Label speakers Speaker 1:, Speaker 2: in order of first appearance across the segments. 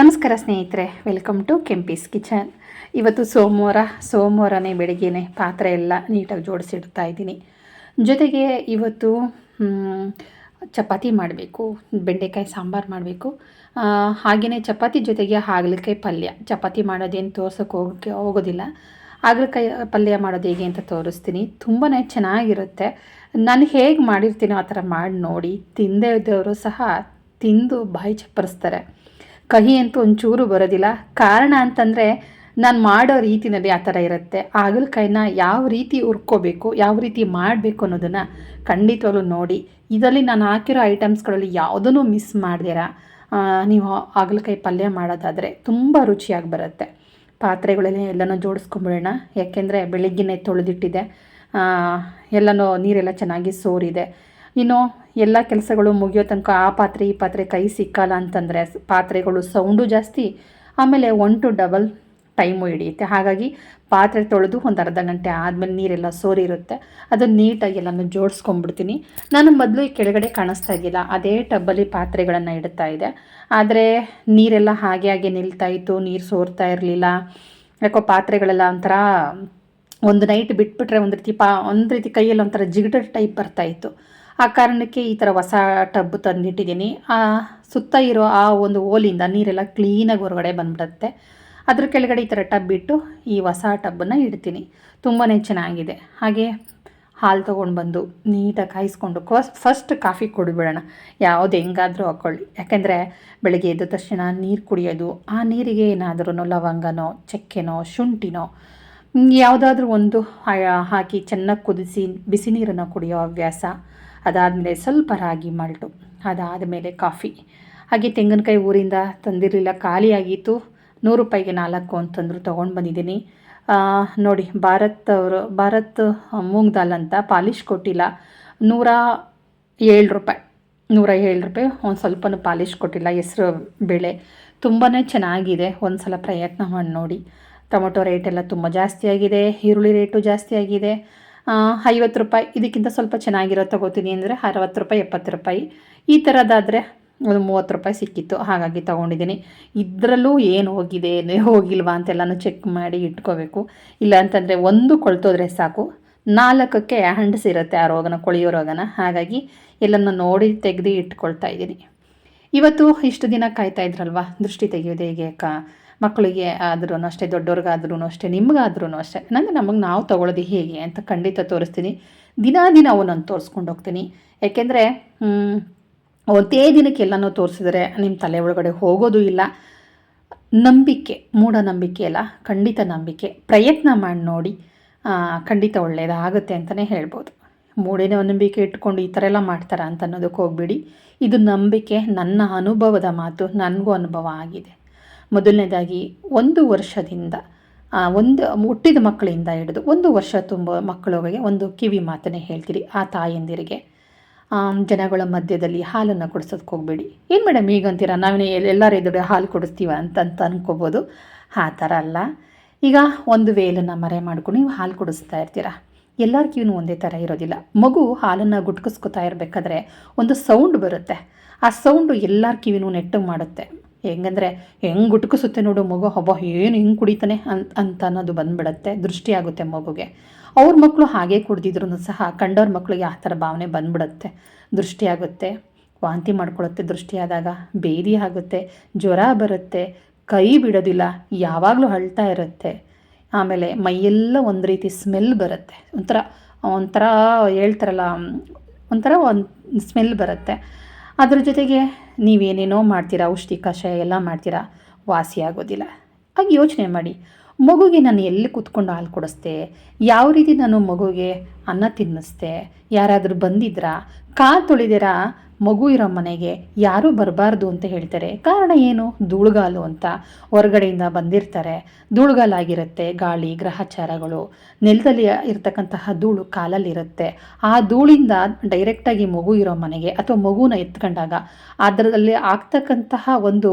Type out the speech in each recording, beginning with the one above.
Speaker 1: ನಮಸ್ಕಾರ ಸ್ನೇಹಿತರೆ welcome to Kempee's kitchen ಇವತ್ತು ಸೋಮವಾರ, ಸೋಮವಾರನೇ ಬೆಳಗ್ಗೆನೆ ಪಾತ್ರೆ ಎಲ್ಲ ನೀಟಾಗಿ ಜೋಡಿಸಿಡ್ತಾ ಇದ್ದೀನಿ. ಜೊತೆಗೆ ಇವತ್ತು ಚಪಾತಿ ಮಾಡಬೇಕು, ಬೆಂಡೆಕಾಯಿ ಸಾಂಬಾರು ಮಾಡಬೇಕು. ಹಾಗೆಯೇ ಚಪಾತಿ ಜೊತೆಗೆ ಹಾಗಲಕಾಯಿ ಪಲ್ಯ. ಚಪಾತಿ ಮಾಡೋದೇನು ತೋರ್ಸೋಕೆ ಹೋಗೋಕ್ಕೆ ಹೋಗೋದಿಲ್ಲ. ಹಾಗಲಕಾಯಿ ಪಲ್ಯ ಮಾಡೋದು ಹೇಗೆ ಅಂತ ತೋರಿಸ್ತೀನಿ. ತುಂಬಾ ಚೆನ್ನಾಗಿರುತ್ತೆ. ನಾನು ಹೇಗೆ ಮಾಡಿರ್ತೀನೋ ಆ ಥರ ಮಾಡಿ ನೋಡಿ, ತಿಂದೇ ಇದ್ದವರು ಸಹ ತಿಂದು ಬಾಯಿ ಚಪ್ಪರಿಸ್ತಾರೆ. ಕಹಿ ಅಂತೂ ಒಂಚೂರು ಬರೋದಿಲ್ಲ. ಕಾರಣ ಅಂತಂದರೆ ನಾನು ಮಾಡೋ ರೀತಿನಲ್ಲಿ ಆ ಥರ ಇರುತ್ತೆ. ಹಾಗಲಕಾಯಿನ ಯಾವ ರೀತಿ ಹುರ್ಕೋಬೇಕು, ಯಾವ ರೀತಿ ಮಾಡಬೇಕು ಅನ್ನೋದನ್ನು ಖಂಡಿತವಾಗ್ಲೂ ನೋಡಿ. ಇದರಲ್ಲಿ ನಾನು ಹಾಕಿರೋ ಐಟಮ್ಸ್ಗಳಲ್ಲಿ ಯಾವುದನ್ನು ಮಿಸ್ ಮಾಡ್ದಿರ? ನೀವು ಹಾಗಲಕಾಯಿ ಪಲ್ಯ ಮಾಡೋದಾದರೆ ತುಂಬ ರುಚಿಯಾಗಿ ಬರುತ್ತೆ. ಪಾತ್ರೆಗಳಲ್ಲಿ ಎಲ್ಲನೂ ಜೋಡಿಸ್ಕೊಂಬಿಡೋಣ. ಯಾಕೆಂದರೆ ಬೆಳಿಗ್ಗೆನೇ ತೊಳೆದಿಟ್ಟಿದೆ. ಎಲ್ಲನೂ ನೀರೆಲ್ಲ ಚೆನ್ನಾಗಿ ಸೋರಿದೆ. ಇನ್ನು ಎಲ್ಲ ಕೆಲಸಗಳು ಮುಗಿಯೋ ತನಕ ಆ ಪಾತ್ರೆ ಈ ಪಾತ್ರೆ ಕೈ ಸಿಕ್ಕಲ್ಲ ಅಂತಂದರೆ ಪಾತ್ರೆಗಳು ಸೌಂಡು ಜಾಸ್ತಿ, ಆಮೇಲೆ ಒನ್ ಟು ಡಬಲ್ ಟೈಮು ಹಿಡಿಯುತ್ತೆ. ಹಾಗಾಗಿ ಪಾತ್ರೆ ತೊಳೆದು ಒಂದು ಅರ್ಧ ಗಂಟೆ ಆದಮೇಲೆ ನೀರೆಲ್ಲ ಸೋರಿರುತ್ತೆ. ಅದನ್ನು ನೀಟಾಗಿ ಎಲ್ಲನೂ ಜೋಡಿಸ್ಕೊಂಡ್ಬಿಡ್ತೀನಿ. ನಾನು ಮೊದಲು ಈ ಕೆಳಗಡೆ ಕಾಣಿಸ್ತಾ ಇದೆಯಲ್ಲ ಅದೇ ಟಬ್ಬಲ್ಲಿ ಪಾತ್ರೆಗಳನ್ನು ಇಡ್ತಾ ಇದೆ ಆದರೆ ನೀರೆಲ್ಲ ಹಾಗೆ ಹಾಗೆ ನಿಲ್ತಾ ಇತ್ತು, ನೀರು ಸೋರ್ತಾ ಇರಲಿಲ್ಲ. ಯಾಕೋ ಪಾತ್ರೆಗಳೆಲ್ಲ ಒಂಥರ ಒಂದು ನೈಟ್ ಬಿಟ್ಬಿಟ್ರೆ ಒಂದು ರೀತಿ ಪಾ, ಒಂದು ರೀತಿ ಕೈಯಲ್ಲಿ ಒಂಥರ ಜಿಗಟರ್ ಟೈಪ್ ಬರ್ತಾ ಇತ್ತು. ಆ ಕಾರಣಕ್ಕೆ ಈ ಥರ ಹೊಸ ಟಬ್ ತಂದಿಟ್ಟಿದ್ದೀನಿ. ಆ ಸುತ್ತ ಇರೋ ಆ ಒಂದು ಓಲಿಂದ ನೀರೆಲ್ಲ ಕ್ಲೀನಾಗಿ ಹೊರಗಡೆ ಬಂದ್ಬಿಡುತ್ತೆ. ಅದ್ರ ಕೆಳಗಡೆ ಈ ಥರ ಟಬ್ ಇಟ್ಟು ಈ ಹೊಸ ಟಬ್ಬನ್ನು ಇಡ್ತೀನಿ. ತುಂಬಾ ಚೆನ್ನಾಗಿದೆ. ಹಾಗೆ ಹಾಲು ತೊಗೊಂಡು ಬಂದು ನೀಟಾಗಿ ಕಾಯಿಸ್ಕೊಂಡು ಫಸ್ಟ್ ಕಾಫಿ ಕುಡಿಬಿಡೋಣ ಯಾವುದು ಹೆಂಗಾದರೂ ಹಾಕ್ಕೊಳ್ಳಿ ಯಾಕೆಂದರೆ ಬೆಳಗ್ಗೆ ಎದ್ದ ತಕ್ಷಣ ನೀರು ಕುಡಿಯೋದು, ಆ ನೀರಿಗೆ ಏನಾದ್ರೂ ಲವಂಗನೋ, ಚಕ್ಕೆನೋ, ಶುಂಠಿನೋ ಯಾವುದಾದ್ರೂ ಒಂದು ಹಾಕಿ ಚೆನ್ನಾಗಿ ಕುದಿಸಿ, ಬಿಸಿ ನೀರನ್ನು ಕುಡಿಯೋ ಹವ್ಯಾಸ. ಅದಾದಮೇಲೆ ಸ್ವಲ್ಪ ರಾಗಿ ಮಾಲ್ಟು, ಅದಾದಮೇಲೆ ಕಾಫಿ. ಹಾಗೆ ತೆಂಗಿನಕಾಯಿ ಊರಿಂದ ತಂದಿರಲಿಲ್ಲ, ಖಾಲಿಯಾಗಿತ್ತು. ನೂರು ರೂಪಾಯಿಗೆ ನಾಲ್ಕು ಅಂತಂದ್ರು ತೊಗೊಂಡು ಬಂದಿದ್ದೀನಿ. ನೋಡಿ, ಭಾರತ್ ಅವರು, ಭಾರತ್ ಮೂಂಗ್ ದಾಲ್ ಅಂತ ಪಾಲಿಶ್ ಕೊಟ್ಟಿಲ್ಲ. ನೂರ ಏಳು ರೂಪಾಯಿ, ನೂರ ಏಳು ರೂಪಾಯಿ ಒಂದು ಸ್ವಲ್ಪನೂ ಪಾಲಿಶ್ ಕೊಟ್ಟಿಲ್ಲ, ಹೆಸರು ಬೇಳೆ. ತುಂಬಾ ಚೆನ್ನಾಗಿದೆ ಒಂದು ಸಲ ಪ್ರಯತ್ನ ಮಾಡಿ ನೋಡಿ. ಟೊಮೊಟೊ ರೇಟ್ ಎಲ್ಲ ತುಂಬ ಜಾಸ್ತಿ ಆಗಿದೆ, ಈರುಳ್ಳಿ ರೇಟು ಜಾಸ್ತಿ ಆಗಿದೆ. ಐವತ್ತು ರೂಪಾಯಿ. ಇದಕ್ಕಿಂತ ಸ್ವಲ್ಪ ಚೆನ್ನಾಗಿರೋ ತೊಗೋತೀನಿ ಅಂದರೆ ಅರವತ್ತು ರೂಪಾಯಿ, ಎಪ್ಪತ್ತು ರೂಪಾಯಿ. ಈ ಥರದ್ದಾದರೆ ಒಂದು ಮೂವತ್ತು ರೂಪಾಯಿ ಸಿಕ್ಕಿತ್ತು. ಹಾಗಾಗಿ ತೊಗೊಂಡಿದ್ದೀನಿ. ಇದರಲ್ಲೂ ಏನು ಹೋಗಿದೆ ಹೋಗಿಲ್ವಾ ಅಂತೆಲ್ಲನೂ ಚೆಕ್ ಮಾಡಿ ಇಟ್ಕೋಬೇಕು. ಇಲ್ಲ ಅಂತಂದರೆ ಒಂದು ಕೊಳ್ತೋದ್ರೆ ಸಾಕು. ನಾಲ್ಕಕ್ಕೆ ಹಂಡಸಿರುತ್ತೆ ಆ ರೋಗನ, ಕೊಳೆಯೋ ರೋಗನ. ಹಾಗಾಗಿ ಎಲ್ಲನೂ ನೋಡಿ ತೆಗೆದು ಇಟ್ಕೊಳ್ತಾ ಇದ್ದೀನಿ. ಇವತ್ತು ಇಷ್ಟು ದಿನ ಕಾಯ್ತಾ ಇದ್ರಲ್ವಾ? ದೃಷ್ಟಿ ತೆಗೆಯೋದು ಹೇಗೆ ಕ ಮಕ್ಕಳಿಗೆ ಆದ್ರೂ ಅಷ್ಟೇ ದೊಡ್ಡವ್ರಿಗಾದ್ರೂ ಅಷ್ಟೇ ನಿಮ್ಗಾದ್ರೂ ಅಷ್ಟೇ. ನಂದು ನಮಗೆ ನಾವು ತಗೊಳ್ಳೋದು ಹೇಗೆ ಅಂತ ಖಂಡಿತ ತೋರಿಸ್ತೀನಿ. ದಿನಾ ದಿನ ಅವನನ್ನು ತೋರಿಸ್ಕೊಂಡು ಹೋಗ್ತೀನಿ. ಯಾಕೆಂದರೆ ಒಂದೇ ದಿನಕ್ಕೆ ಎಲ್ಲನೂ ತೋರಿಸಿದ್ರೆ ನಿಮ್ಮ ತಲೆ ಒಳಗಡೆ ಹೋಗೋದು ಇಲ್ಲ. ನಂಬಿಕೆ ಮೂಢನಂಬಿಕೆ ಅಲ್ಲ, ಖಂಡಿತ ನಂಬಿಕೆ. ಪ್ರಯತ್ನ ಮಾಡಿ ನೋಡಿ ಖಂಡಿತ ಒಳ್ಳೆಯದಾಗುತ್ತೆ ಅಂತಲೇ ಹೇಳ್ಬೋದು. ಮೂಢನ ನಂಬಿಕೆ ಇಟ್ಕೊಂಡು ಈ ಥರ ಎಲ್ಲ ಮಾಡ್ತಾರ ಅಂತ ಅನ್ನೋದಕ್ಕೆ ಹೋಗ್ಬೇಡಿ. ಇದು ನಂಬಿಕೆ, ನನ್ನ ಅನುಭವದ ಮಾತು, ನನಗೂ ಅನುಭವ ಆಗಿದೆ. ಮೊದಲನೇದಾಗಿ ಒಂದು ವರ್ಷದಿಂದ ಒಂದು ಹುಟ್ಟಿದ ಮಕ್ಕಳಿಂದ ಹಿಡಿದು ಒಂದು ವರ್ಷ ತುಂಬ ಮಕ್ಕಳಿಗೆ ಒಂದು ಕಿವಿ ಮಾತನ್ನೇ ಹೇಳ್ತೀರಿ, ಆ ತಾಯಂದಿರಿಗೆ. ಜನಗಳ ಮಧ್ಯದಲ್ಲಿ ಹಾಲನ್ನು ಕುಡಿಸೋದಕ್ಕೆ ಹೋಗಬೇಡಿ. ಏನು ಮೇಡಮ್ ಈಗ ಅಂತೀರಾ ನಾವೇನೇ ಎಲ್ಲರ ಎದುರು ಹಾಲು ಕೊಡಿಸ್ತೀವ ಅಂತ ಅಂತ ಅನ್ಕೋಬೋದು. ಆ ಥರ ಅಲ್ಲ. ಈಗ ಒಂದು ವೇಲನ್ನು ಮರೆ ಮಾಡ್ಕೊಂಡು ನೀವು ಹಾಲು ಕುಡಿಸ್ತಾ ಇರ್ತೀರಾ? ಎಲ್ಲರ ಕಿವಿನೂ ಒಂದೇ ಥರ ಇರೋದಿಲ್ಲ. ಮಗು ಹಾಲನ್ನು ಗುಟ್ಕಿಸ್ಕೊತಾ ಇರಬೇಕಾದ್ರೆ ಒಂದು ಸೌಂಡ್ ಬರುತ್ತೆ. ಆ ಸೌಂಡು ಎಲ್ಲರ ಕಿವಿನೂ ನೆಟ್ಟು ಮಾಡುತ್ತೆ. ಹೆಂಗಂದರೆ ಹೆಂಗೆ ಗುಟ್ಕಿಸುತ್ತೆ ನೋಡು ಮಗು ಹಬ್ಬ ಏನು ಹಿಂಗೆ ಕುಡಿತಾನೆ ಅಂತ ಅಂತ ಅನ್ನೋದು ಬಂದ್ಬಿಡತ್ತೆ ದೃಷ್ಟಿ ಆಗುತ್ತೆ ಮಗುಗೆ. ಅವ್ರ ಮಕ್ಕಳು ಹಾಗೆ ಕುಡ್ದಿದ್ರು ಸಹ ಕಂಡವ್ರ ಮಕ್ಕಳಿಗೆ ಆ ಥರ ಭಾವನೆ ಬಂದ್ಬಿಡತ್ತೆ ದೃಷ್ಟಿ ಆಗುತ್ತೆ ವಾಂತಿ ಮಾಡ್ಕೊಳ್ಳುತ್ತೆ ದೃಷ್ಟಿ ಆದಾಗ ಬೇದಿ ಆಗುತ್ತೆ, ಜ್ವರ ಬರುತ್ತೆ, ಕೈ ಬಿಡೋದಿಲ್ಲ, ಯಾವಾಗಲೂ ಅಳ್ತಾ ಇರುತ್ತೆ. ಆಮೇಲೆ ಮೈಯೆಲ್ಲ ಒಂದು ರೀತಿ ಸ್ಮೆಲ್ ಬರುತ್ತೆ, ಒಂಥರ ಒಂಥರ ಹೇಳ್ತಾರಲ್ಲ, ಒಂಥರ ಒಂದು ಸ್ಮೆಲ್ ಬರುತ್ತೆ. ಅದ್ರ ಜೊತೆಗೆ ನೀವೇನೇನೋ ಮಾಡ್ತೀರಾ, ಔಷಧಿ ಕಷಾಯ ಎಲ್ಲ ಮಾಡ್ತೀರಾ, ವಾಸಿ ಆಗೋದಿಲ್ಲ. ಹಾಗೆ ಯೋಚನೆ ಮಾಡಿ. ಮಗುಗೆ ನಾನು ಎಲ್ಲಿ ಕೂತ್ಕೊಂಡು ಹಾಲು ಕೊಡಿಸ್ದೆ, ಯಾವ ರೀತಿ ನಾನು ಮಗುಗೆ ಅನ್ನ ತಿನ್ನಿಸ್ದೆ, ಯಾರಾದರೂ ಬಂದಿದ್ರಾ, ಕಾಲು ತೊಳಿದಿರಾ ಮಗು ಇರೋ ಮನೆಗೆ ಯಾರೂ ಬರಬಾರ್ದು ಅಂತ ಹೇಳ್ತಾರೆ. ಕಾರಣ ಏನು? ಧೂಳುಗಾಲು ಅಂತ. ಹೊರಗಡೆಯಿಂದ ಬಂದಿರ್ತಾರೆ. ಧೂಳುಗಾಲಾಗಿರುತ್ತೆ ಗಾಳಿ, ಗ್ರಹಚಾರಗಳು. ನೆಲದಲ್ಲಿ ಇರತಕ್ಕಂತಹ ಧೂಳು ಕಾಲಲ್ಲಿರುತ್ತೆ. ಆ ಧೂಳಿಂದ ಡೈರೆಕ್ಟಾಗಿ ಮಗು ಇರೋ ಮನೆಗೆ ಅಥವಾ ಮಗುನ ಎತ್ಕೊಂಡಾಗ ಅದರಲ್ಲಿ ಆಗ್ತಕ್ಕಂತಹ ಒಂದು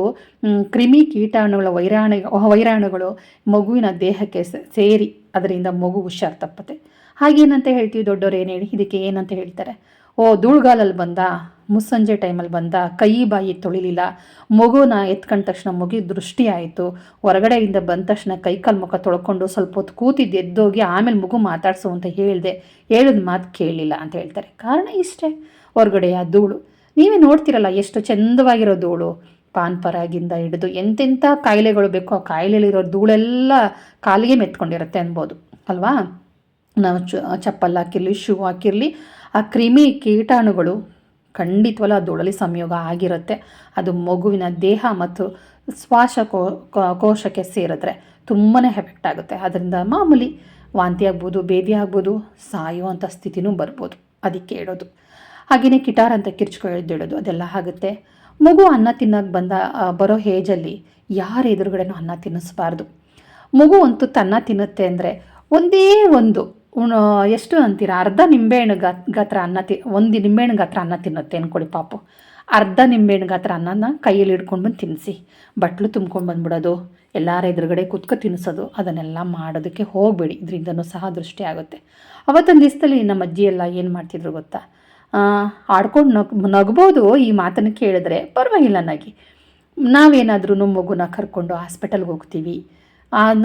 Speaker 1: ಕ್ರಿಮಿ ಕೀಟಾಣುಗಳ ವೈರಾಣು, ವೈರಾಣುಗಳು ಮಗುವಿನ ದೇಹಕ್ಕೆ ಸೇರಿ ಅದರಿಂದ ಮಗು ಹುಷಾರು ತಪ್ಪುತ್ತೆ. ಹಾಗೇನಂತ ಹೇಳ್ತೀವಿ ದೊಡ್ಡವರು ಏನು ಹೇಳಿ? ಇದಕ್ಕೆ ಏನಂತ ಹೇಳ್ತಾರೆ? ಓ ಧೂಳ್ಗಾಲಲ್ಲಿ ಬಂದ? ಮುಸ್ಸಂಜೆ ಟೈಮಲ್ಲಿ ಬಂದ? ಕೈ ಬಾಯಿ ತೊಳಿಲಿಲ್ಲ. ಮಗುನ ಎತ್ಕೊಂಡ ತಕ್ಷಣ ಮಗು ದೃಷ್ಟಿ ಆಯಿತು. ಹೊರಗಡೆಯಿಂದ ಬಂದ ತಕ್ಷಣ ಕೈ ಕಾಲು ಮುಖ ತೊಳ್ಕೊಂಡು ಸ್ವಲ್ಪ ಹೊತ್ತು ಕೂತಿದ್ದು ಎದ್ದೋಗಿ ಆಮೇಲೆ ಮಗು ಮಾತಾಡಿಸು ಅಂತ ಹೇಳಿದೆ. ಹೇಳಿದ ಮಾತು ಕೇಳಲಿಲ್ಲ ಅಂತ ಹೇಳ್ತಾರೆ. ಕಾರಣ ಇಷ್ಟೇ. ಹೊರಗಡೆಯ ಧೂಳು. ನೀವೇ ನೋಡ್ತಿರಲ್ಲ ಎಷ್ಟು ಚಂದವಾಗಿರೋ ಧೂಳು. ಪಾನ್ ಪರಾಗಿಂದ ಹಿಡಿದು ಎಂತೆಂಥ ಕಾಯಿಲೆಗಳು ಬೇಕೋ ಆ ಕಾಯಿಲೆಯಲ್ಲಿರೋ ಧೂಳೆಲ್ಲ ಕಾಲಿಗೆ ಮೆತ್ಕೊಂಡಿರುತ್ತೆ ಅನ್ಬೋದು. ಅಲ್ವಾ? ನಾವು ಚಪ್ಪಲ್ ಹಾಕಿರಲಿ, ಶೂ ಹಾಕಿರಲಿ ಆ ಕ್ರಿಮಿ ಕೀಟಾಣುಗಳು ಖಂಡಿತವಲ್ಲ ಧೂಳಲ್ಲಿ ಸಂಯೋಗ ಆಗಿರುತ್ತೆ. ಅದು ಮಗುವಿನ ದೇಹ ಮತ್ತು ಶ್ವಾಸಕೋ ಕೋಶಕ್ಕೆ ಸೇರಿದ್ರೆ ತುಂಬಾ ಎಫೆಕ್ಟ್ ಆಗುತ್ತೆ. ಅದರಿಂದ ಮಾಮೂಲಿ ವಾಂತಿ ಆಗ್ಬೋದು ಭೇದಿ ಆಗ್ಬೋದು, ಸಾಯುವಂಥ ಸ್ಥಿತಿನೂ ಬರ್ಬೋದು. ಅದಕ್ಕೆ ಹೇಳೋದು. ಹಾಗೆಯೇ ಕಿಟಾರ್ ಅಂತ ಕಿರ್ಚ್ಕೊಳ್ಳೋದು ಅದೆಲ್ಲ ಆಗುತ್ತೆ. ಮಗು ಅನ್ನ ತಿನ್ನೋಕೆ ಬಂದ ಬರೋ ಏಜಲ್ಲಿ ಯಾರ ಎದುರುಗಡೆನೂ ಅನ್ನ ತಿನ್ನಿಸ್ಬಾರ್ದು. ಮಗು ಅಂತೂ ತನ್ನ ತಿನ್ನುತ್ತೆ ಅಂದರೆ ಒಂದೇ ಒಂದು ಉಣ ಎಷ್ಟು ಅಂತೀರ? ಅರ್ಧ ನಿಂಬೆಹಣ್ಣು ಗಾತ್ ಗಾತ್ರ ಅನ್ನ ತಿ, ಒಂದು ನಿಂಬೆಹಣ್ಣು ಗಾತ್ರ ಅನ್ನ ತಿನ್ನುತ್ತೆ ಅನ್ಕೊಳ್ಳಿ ಪಾಪು. ಅರ್ಧ ನಿಂಬೆಹಣ್ಣು ಗಾತ್ರ ಅನ್ನನ ಕೈಯಲ್ಲಿ ಹಿಡ್ಕೊಂಡು ಬಂದು ತಿನ್ನಿಸಿ ಬಟ್ಲು ತುಂಬ್ಕೊಂಡು ಬಂದ್ಬಿಡೋದು, ಎಲ್ಲರ ಎದುರುಗಡೆ ಕುತ್ಕೊ ತಿನ್ನಿಸೋದು ಅದನ್ನೆಲ್ಲ ಮಾಡೋದಕ್ಕೆ ಹೋಗಬೇಡಿ. ಇದರಿಂದನೂ ಸಹ ದೃಷ್ಟಿ ಆಗುತ್ತೆ. ಅವತ್ತೊಂದು ದಿವಸದಲ್ಲಿ ನಮ್ಮ ಅಜ್ಜಿ ಎಲ್ಲ ಏನು ಮಾಡ್ತಿದ್ರು ಗೊತ್ತಾ? ಆಡ್ಕೊಂಡು ನಗ್, ನಗ್ಬೋದು ಈ ಮಾತನ್ನು ಕೇಳಿದ್ರೆ, ಪರವಾಗಿಲ್ಲ ನಗಿ. ನಾವೇನಾದ್ರೂ ಮಗುನ ಕರ್ಕೊಂಡು ಹಾಸ್ಪಿಟಲ್ಗೆ ಹೋಗ್ತೀವಿ.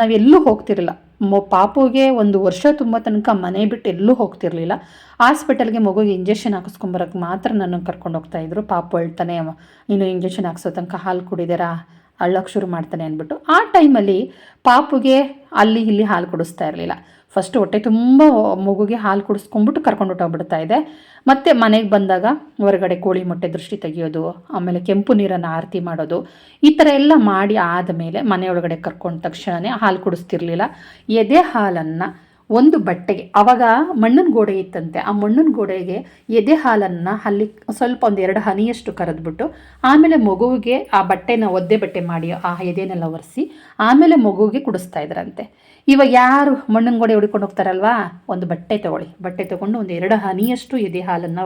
Speaker 1: ನಾವೆಲ್ಲೂ ಹೋಗ್ತಿರಲ್ಲ. ಪಾಪುಗೆ ಒಂದು ವರ್ಷ ತುಂಬ ತನಕ ಮನೆ ಬಿಟ್ಟು ಎಲ್ಲೂ ಹೋಗ್ತಿರ್ಲಿಲ್ಲ. ಹಾಸ್ಪಿಟಲ್ಗೆ ಮಗುಗೆ ಇಂಜೆಕ್ಷನ್ ಹಾಕಿಸ್ಕೊಂಬರಕ್ಕೆ ಮಾತ್ರ ನನ್ನನ್ನು ಕರ್ಕೊಂಡು ಹೋಗ್ತಾ ಇದ್ರು. ಪಾಪು ಅಳ್ತಾನೆ ಅವ, ನೀನು ಇಂಜೆಕ್ಷನ್ ಹಾಕ್ಸೋ ತನಕ ಹಾಲು ಕುಡಿದಿರಾ? ಅಳ್ಳಕ್ಕೆ ಶುರು ಮಾಡ್ತಾನೆ ಅಂದ್ಬಿಟ್ಟು. ಆ ಟೈಮಲ್ಲಿ ಪಾಪುಗೆ ಅಲ್ಲಿ ಇಲ್ಲಿ ಹಾಲು ಕುಡಿಸ್ತಾ ಇರಲಿಲ್ಲ. ಫಸ್ಟ್ ಹೊಟ್ಟೆ ತುಂಬ ಮಗುಗೆ ಹಾಲು ಕುಡಿಸ್ಕೊಂಡ್ಬಿಟ್ಟು ಕರ್ಕೊಂಡು ಹೊಟ್ಟೋಗ್ಬಿಡ್ತಾ ಇದೆ. ಮತ್ತೆ ಮನೆಗೆ ಬಂದಾಗ ಹೊರಗಡೆ ಕೋಳಿ ಮೊಟ್ಟೆ ದೃಷ್ಟಿ ತೆಗೆಯೋದು, ಆಮೇಲೆ ಕೆಂಪು ನೀರನ್ನು ಆರತಿ ಮಾಡೋದು, ಈ ಥರ ಎಲ್ಲ ಮಾಡಿ ಆದಮೇಲೆ ಮನೆಯೊಳಗಡೆ ಕರ್ಕೊಂಡ ತಕ್ಷಣವೇ ಹಾಲು ಕುಡಿಸ್ತಿರ್ಲಿಲ್ಲ. ಎದೆ ಹಾಲನ್ನು ಒಂದು ಬಟ್ಟೆಗೆ, ಅವಾಗ ಮಣ್ಣಿನ ಗೋಡೆ ಇತ್ತಂತೆ, ಆ ಮಣ್ಣಿನ ಗೋಡೆಗೆ ಎದೆ ಹಾಲನ್ನು ಅಲ್ಲಿ ಸ್ವಲ್ಪ ಒಂದು ಎರಡು ಹನಿಯಷ್ಟು ಕರೆದ್ಬಿಟ್ಟು, ಆಮೇಲೆ ಮಗುವಿಗೆ ಆ ಬಟ್ಟೆನ ಒದ್ದೆ ಬಟ್ಟೆ ಮಾಡಿ ಆ ಎದೆನೆಲ್ಲ ಒರೆಸಿ, ಆಮೇಲೆ ಮಗುವಿಗೆ ಕುಡಿಸ್ತಾ ಇದ್ರಂತೆ. ಇವಾಗ ಯಾರು ಮಣ್ಣಿನ ಗೋಡೆ ಹೊಡಿಕೊಂಡು ಹೋಗ್ತಾರಲ್ವಾ? ಒಂದು ಬಟ್ಟೆ ತಗೊಳ್ಳಿ. ಬಟ್ಟೆ ತಗೊಂಡು ಒಂದು ಎರಡು ಹನಿಯಷ್ಟು ಎದೆ ಹಾಲನ್ನು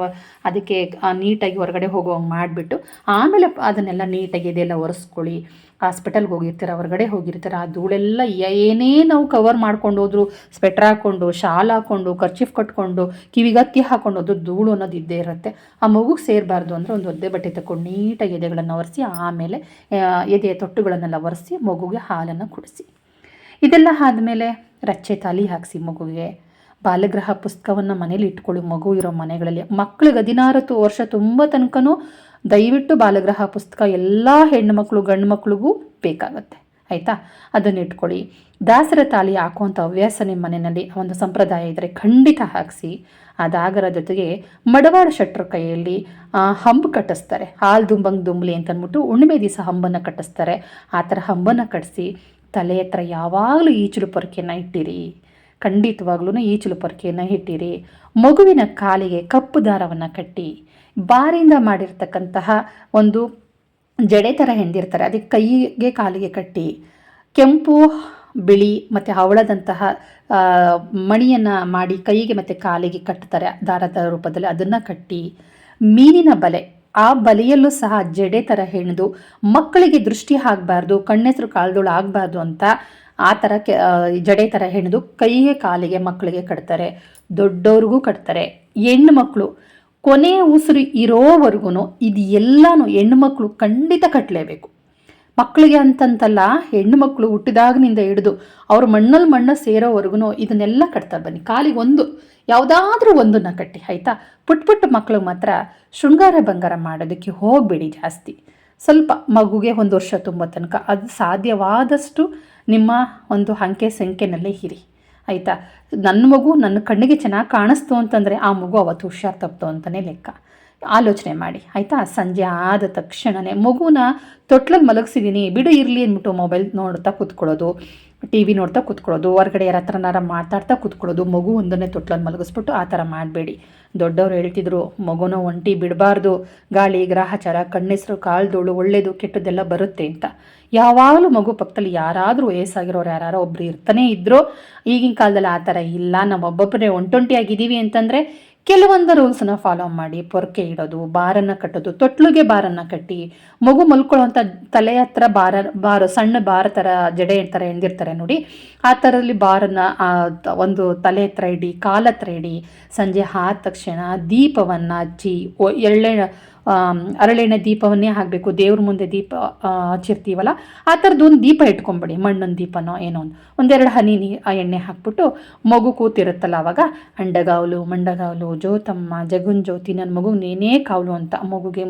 Speaker 1: ಅದಕ್ಕೆ ನೀಟಾಗಿ ಹೊರಗಡೆ ಹೋಗುವಂಗೆ ಮಾಡಿಬಿಟ್ಟು, ಆಮೇಲೆ ಅದನ್ನೆಲ್ಲ ನೀಟಾಗಿ ಎದೆಲ್ಲ ಒರೆಸ್ಕೊಳ್ಳಿ. ಹಾಸ್ಪಿಟಲ್ಗೆ ಹೋಗಿರ್ತೀರ, ಹೊರಗಡೆ ಹೋಗಿರ್ತೀರ, ಆ ಧೂಳೆಲ್ಲ ಏನೇ ನಾವು ಕವರ್ ಮಾಡ್ಕೊಂಡು ಹೋದ್ರು ಸ್ವೆಟ್ರ್ ಹಾಕ್ಕೊಂಡು ಶಾಲ್ ಹಾಕ್ಕೊಂಡು ಕರ್ಚಿಫ್ ಕಟ್ಕೊಂಡು, ಕಿವಿಗತ್ತಿ ಹಾಕೊಂಡು ಹೋದ್ರು, ಧೂಳು ಅನ್ನೋದು ಇದ್ದೇ ಇರುತ್ತೆ. ಆ ಮಗುಗೆ ಸೇರಬಾರ್ದು ಅಂದರೆ ಒಂದು ಒದ್ದೆ ಬಟ್ಟೆ ತಗೊಂಡು ನೀಟಾಗಿ ಎದೆಗಳನ್ನು ಒರೆಸಿ, ಆಮೇಲೆ ಎದೆಯ ತೊಟ್ಟುಗಳನ್ನೆಲ್ಲ ಒರೆಸಿ ಮಗುಗೆ ಹಾಲನ್ನು ಕುಡಿಸಿ. ಇದೆಲ್ಲ ಆದಮೇಲೆ ರಚ್ಚೆ ತಾಲಿ ಹಾಕಿಸಿ ಮಗುವಿಗೆ. ಬಾಲಗ್ರಹ ಪುಸ್ತಕವನ್ನು ಮನೇಲಿ ಇಟ್ಕೊಳ್ಳಿ. ಮಗು ಇರೋ ಮನೆಗಳಲ್ಲಿ ಮಕ್ಕಳಿಗೆ ಹದಿನಾರು ವರ್ಷ ತುಂಬ ತನಕನೂ ದಯವಿಟ್ಟು ಬಾಲಗ್ರಹ ಪುಸ್ತಕ ಎಲ್ಲ ಹೆಣ್ಣುಮಕ್ಳು ಗಂಡು ಮಕ್ಳಿಗೂ ಬೇಕಾಗುತ್ತೆ. ಆಯಿತಾ? ಅದನ್ನು ಇಟ್ಕೊಳ್ಳಿ. ದಾಸರ ತಾಳಿ ಹಾಕುವಂಥ ಹವ್ಯಾಸ ನಿಮ್ಮ ಮನೆಯಲ್ಲಿ ಒಂದು ಸಂಪ್ರದಾಯ ಇದ್ದರೆ ಖಂಡಿತ ಹಾಕಿಸಿ. ಅದಾಗರ ಜೊತೆಗೆ ಮಡವಾಡ ಶೆಟ್ರ ಕೈಯಲ್ಲಿ ಹಂಬು ಕಟ್ಟಿಸ್ತಾರೆ. ಹಾಲು ದುಂಬಂಗ್ ದುಂಬ್ಲಿ ಅಂತಂದ್ಬಿಟ್ಟು ಹುಣ್ಣಿಮೆ ದಿವಸ ಹಂಬನ್ನು ಕಟ್ಟಿಸ್ತಾರೆ. ಆ ಥರ ಹಂಬನ್ನು ಕಟ್ಟಿಸಿ ತಲೆ ಹತ್ರ ಯಾವಾಗಲೂ ಈಚಲು ಪೊರಕೆಯನ್ನು ಇಟ್ಟಿರಿ. ಖಂಡಿತವಾಗ್ಲೂ ಈಚಲು ಪೊರಕೆಯನ್ನು ಇಟ್ಟಿರಿ. ಮಗುವಿನ ಕಾಲಿಗೆ ಕಪ್ಪು ದಾರವನ್ನು ಕಟ್ಟಿ ಬಾರಿಂದ ಮಾಡಿರ್ತಕ್ಕಂತಹ ಒಂದು ಜಡೆ ಥರ ಹೆಂದಿರ್ತಾರೆ. ಅದಕ್ಕೆ ಕೈಗೆ ಕಾಲಿಗೆ ಕಟ್ಟಿ, ಕೆಂಪು, ಬಿಳಿ ಮತ್ತು ಹವಳದಂತಹ ಮಣಿಯನ್ನು ಮಾಡಿ ಕೈಗೆ ಮತ್ತು ಕಾಲಿಗೆ ಕಟ್ತಾರೆ, ದಾರದ ರೂಪದಲ್ಲಿ ಅದನ್ನು ಕಟ್ಟಿ, ಮೀನಿನ ಬಲೆ ಆ ಬಲಿಯಲ್ಲೂ ಸಹ ಜಡೆ ಥರ ಹೆಣ್ದು ಮಕ್ಕಳಿಗೆ ದೃಷ್ಟಿ ಆಗಬಾರ್ದು, ಕಣ್ಣೆಸರು ಕಾಲ್ದೊಳು ಆಗಬಾರ್ದು ಅಂತ ಆ ಥರ ಕೆ ಜಡೆ ಥರ ಹೆಣ್ದು ಕೈಗೆ ಕಾಲಿಗೆ ಮಕ್ಕಳಿಗೆ ಕಟ್ತಾರೆ ದೊಡ್ಡವ್ರಿಗೂ ಕಟ್ತಾರೆ. ಹೆಣ್ಣು ಮಕ್ಕಳು ಕೊನೆಯ ಉಸಿರು ಇರೋವರೆಗೂ ಇದು ಎಲ್ಲನೂ ಹೆಣ್ಣುಮಕ್ಳು ಖಂಡಿತ ಕಟ್ಟಲೇಬೇಕು ಮಕ್ಕಳಿಗೆ ಅಂತಂತಲ್ಲ, ಹೆಣ್ಣು ಮಕ್ಕಳು ಹುಟ್ಟಿದಾಗಿನಿಂದ ಹಿಡಿದು ಅವ್ರ ಮಣ್ಣಲ್ಲಿ ಮಣ್ಣ ಸೇರೋವರೆಗೂ ಇದನ್ನೆಲ್ಲ ಕಟ್ತಾ ಬನ್ನಿ. ಕಾಲಿಗೆ ಒಂದು, ಯಾವುದಾದ್ರೂ ಒಂದನ್ನು ಕಟ್ಟಿ, ಆಯಿತಾ? ಪುಟ್ಟ ಪುಟ್ಟ ಮಕ್ಕಳಿಗೆ ಮಾತ್ರ ಶೃಂಗಾರ ಬಂಗಾರ ಮಾಡೋದಕ್ಕೆ ಹೋಗಬೇಡಿ ಜಾಸ್ತಿ. ಸ್ವಲ್ಪ ಮಗುಗೆ ಒಂದು ವರ್ಷ ತುಂಬ ತನಕ ಅದು ಸಾಧ್ಯವಾದಷ್ಟು ನಿಮ್ಮ ಒಂದು ಅಂಕೆ ಸಂಖ್ಯೆನಲ್ಲೇ ಇರಿ, ಆಯಿತಾ? ನನ್ನ ಮಗು ನನ್ನ ಕಣ್ಣಿಗೆ ಚೆನ್ನಾಗಿ ಕಾಣಿಸ್ತು ಅಂತಂದರೆ ಆ ಮಗು ಅವತ್ತು ಹುಷಾರು ತಪ್ಪಿತು ಅಂತಲೇ ಲೆಕ್ಕ. ಆಲೋಚನೆ ಮಾಡಿ. ಆಯಿತಾ? ಸಂಜೆ ಆದ ತಕ್ಷಣನೇ ಮಗುನ ತೊಟ್ಲಲ್ಲಿ ಮಲಗಿಸಿದ್ದೀನಿ ಬಿಡು ಇರಲಿ ಅಂದ್ಬಿಟ್ಟು ಮೊಬೈಲ್ ನೋಡ್ತಾ ಕೂತ್ಕೊಳ್ಳೋದು ಟಿ ವಿ ನೋಡ್ತಾ ಕೂತ್ಕೊಳ್ಳೋದು, ಹೊರಗಡೆ ಯಾರ ಹತ್ರನಾರ ಮಾತಾಡ್ತಾ ಕೂತ್ಕೊಳ್ಳೋದು, ಮಗು ಒಂದನ್ನೇ ತೊಟ್ಲಲ್ಲಿ ಮಲಗಿಸ್ಬಿಟ್ಟು ಆ ಥರ ಮಾಡಬೇಡಿ. ದೊಡ್ಡವ್ರು ಹೇಳ್ತಿದ್ರು, ಮಗುನ ಒಂಟಿ ಬಿಡಬಾರ್ದು. ಗಾಳಿ, ಗ್ರಹಚಾರ, ಕಣ್ಣೆಸರು, ಕಾಲ್ದೋಳು ಒಳ್ಳೇದು, ಕೆಟ್ಟದ್ದೆಲ್ಲ ಬರುತ್ತೆ ಅಂತ. ಯಾವಾಗಲೂ ಮಗು ಪಕ್ಕದಲ್ಲಿ ಯಾರಾದರೂ ವಯಸ್ಸಾಗಿರೋರು ಯಾರೋ ಒಬ್ರು ಇರ್ತಾನೆ ಇದ್ದರು ಈಗಿನ ಕಾಲದಲ್ಲಿ ಆ ಥರ ಇಲ್ಲ. ನಾವು ಒಬ್ಬೊಬ್ಬರೇ ಒಂಟೊಂಟಿಯಾಗಿದ್ದೀವಿ ಅಂತಂದರೆ ಕೆಲವೊಂದು ರೂಲ್ಸನ್ನ ಫಾಲೋ ಮಾಡಿ, ಪೊರ್ಕೆ ಇಡೋದು, ಬಾರನ್ನು ಕಟ್ಟೋದು, ತೊಟ್ಲುಗೆ ಬಾರನ್ನು ಕಟ್ಟಿ, ಮಗು ಮಲ್ಕೊಳ್ಳೋಂಥ ತಲೆ ಹತ್ರ ಬಾರ ಬಾರ, ಸಣ್ಣ ಬಾರ ಥರ ಜಡೆ ಥರ ಎಂದಿರ್ತಾರೆ ನೋಡಿ. ಆ ಥರದಲ್ಲಿ ಬಾರನ್ನು ಒಂದು ತಲೆ ಹತ್ರ ಇಡಿ, ಕಾಲ ಹತ್ರ ಇಡಿ, ಸಂಜೆ ಆದ ತಕ್ಷಣ ದೀಪವನ್ನು ಹಚ್ಚಿ ಎಳ್ಳೆ ಅರಳೆಣ್ಣೆ ದೀಪವನ್ನೇ ಹಾಕಬೇಕು. ದೇವ್ರ ಮುಂದೆ ದೀಪ ಹಚ್ಚಿರ್ತೀವಲ್ಲ, ಆ ಥರದ್ದು ಒಂದು ದೀಪ ಇಟ್ಕೊಂಬಿಡಿ. ಮಣ್ಣೊಂದು ದೀಪನೋ ಏನೋ ಒಂದು. ಒಂದೆರಡು ಹನಿ ನೀ, ಆ ಎಣ್ಣೆ ಹಾಕ್ಬಿಟ್ಟು ಮಗು ಕೂತಿರುತ್ತಲ್ಲ ಅವಾಗ, ಅಂಡಗಾವಲು, ಮಂಡಗಾವಲು, ಜ್ಯೋತಮ್ಮ, ಜಗುನ್ ಜ್ಯೋತಿ ನನ್ನ ಮಗು ನೇನೇ ಕಾವಲು ಅಂತ ಮಗುಗೆ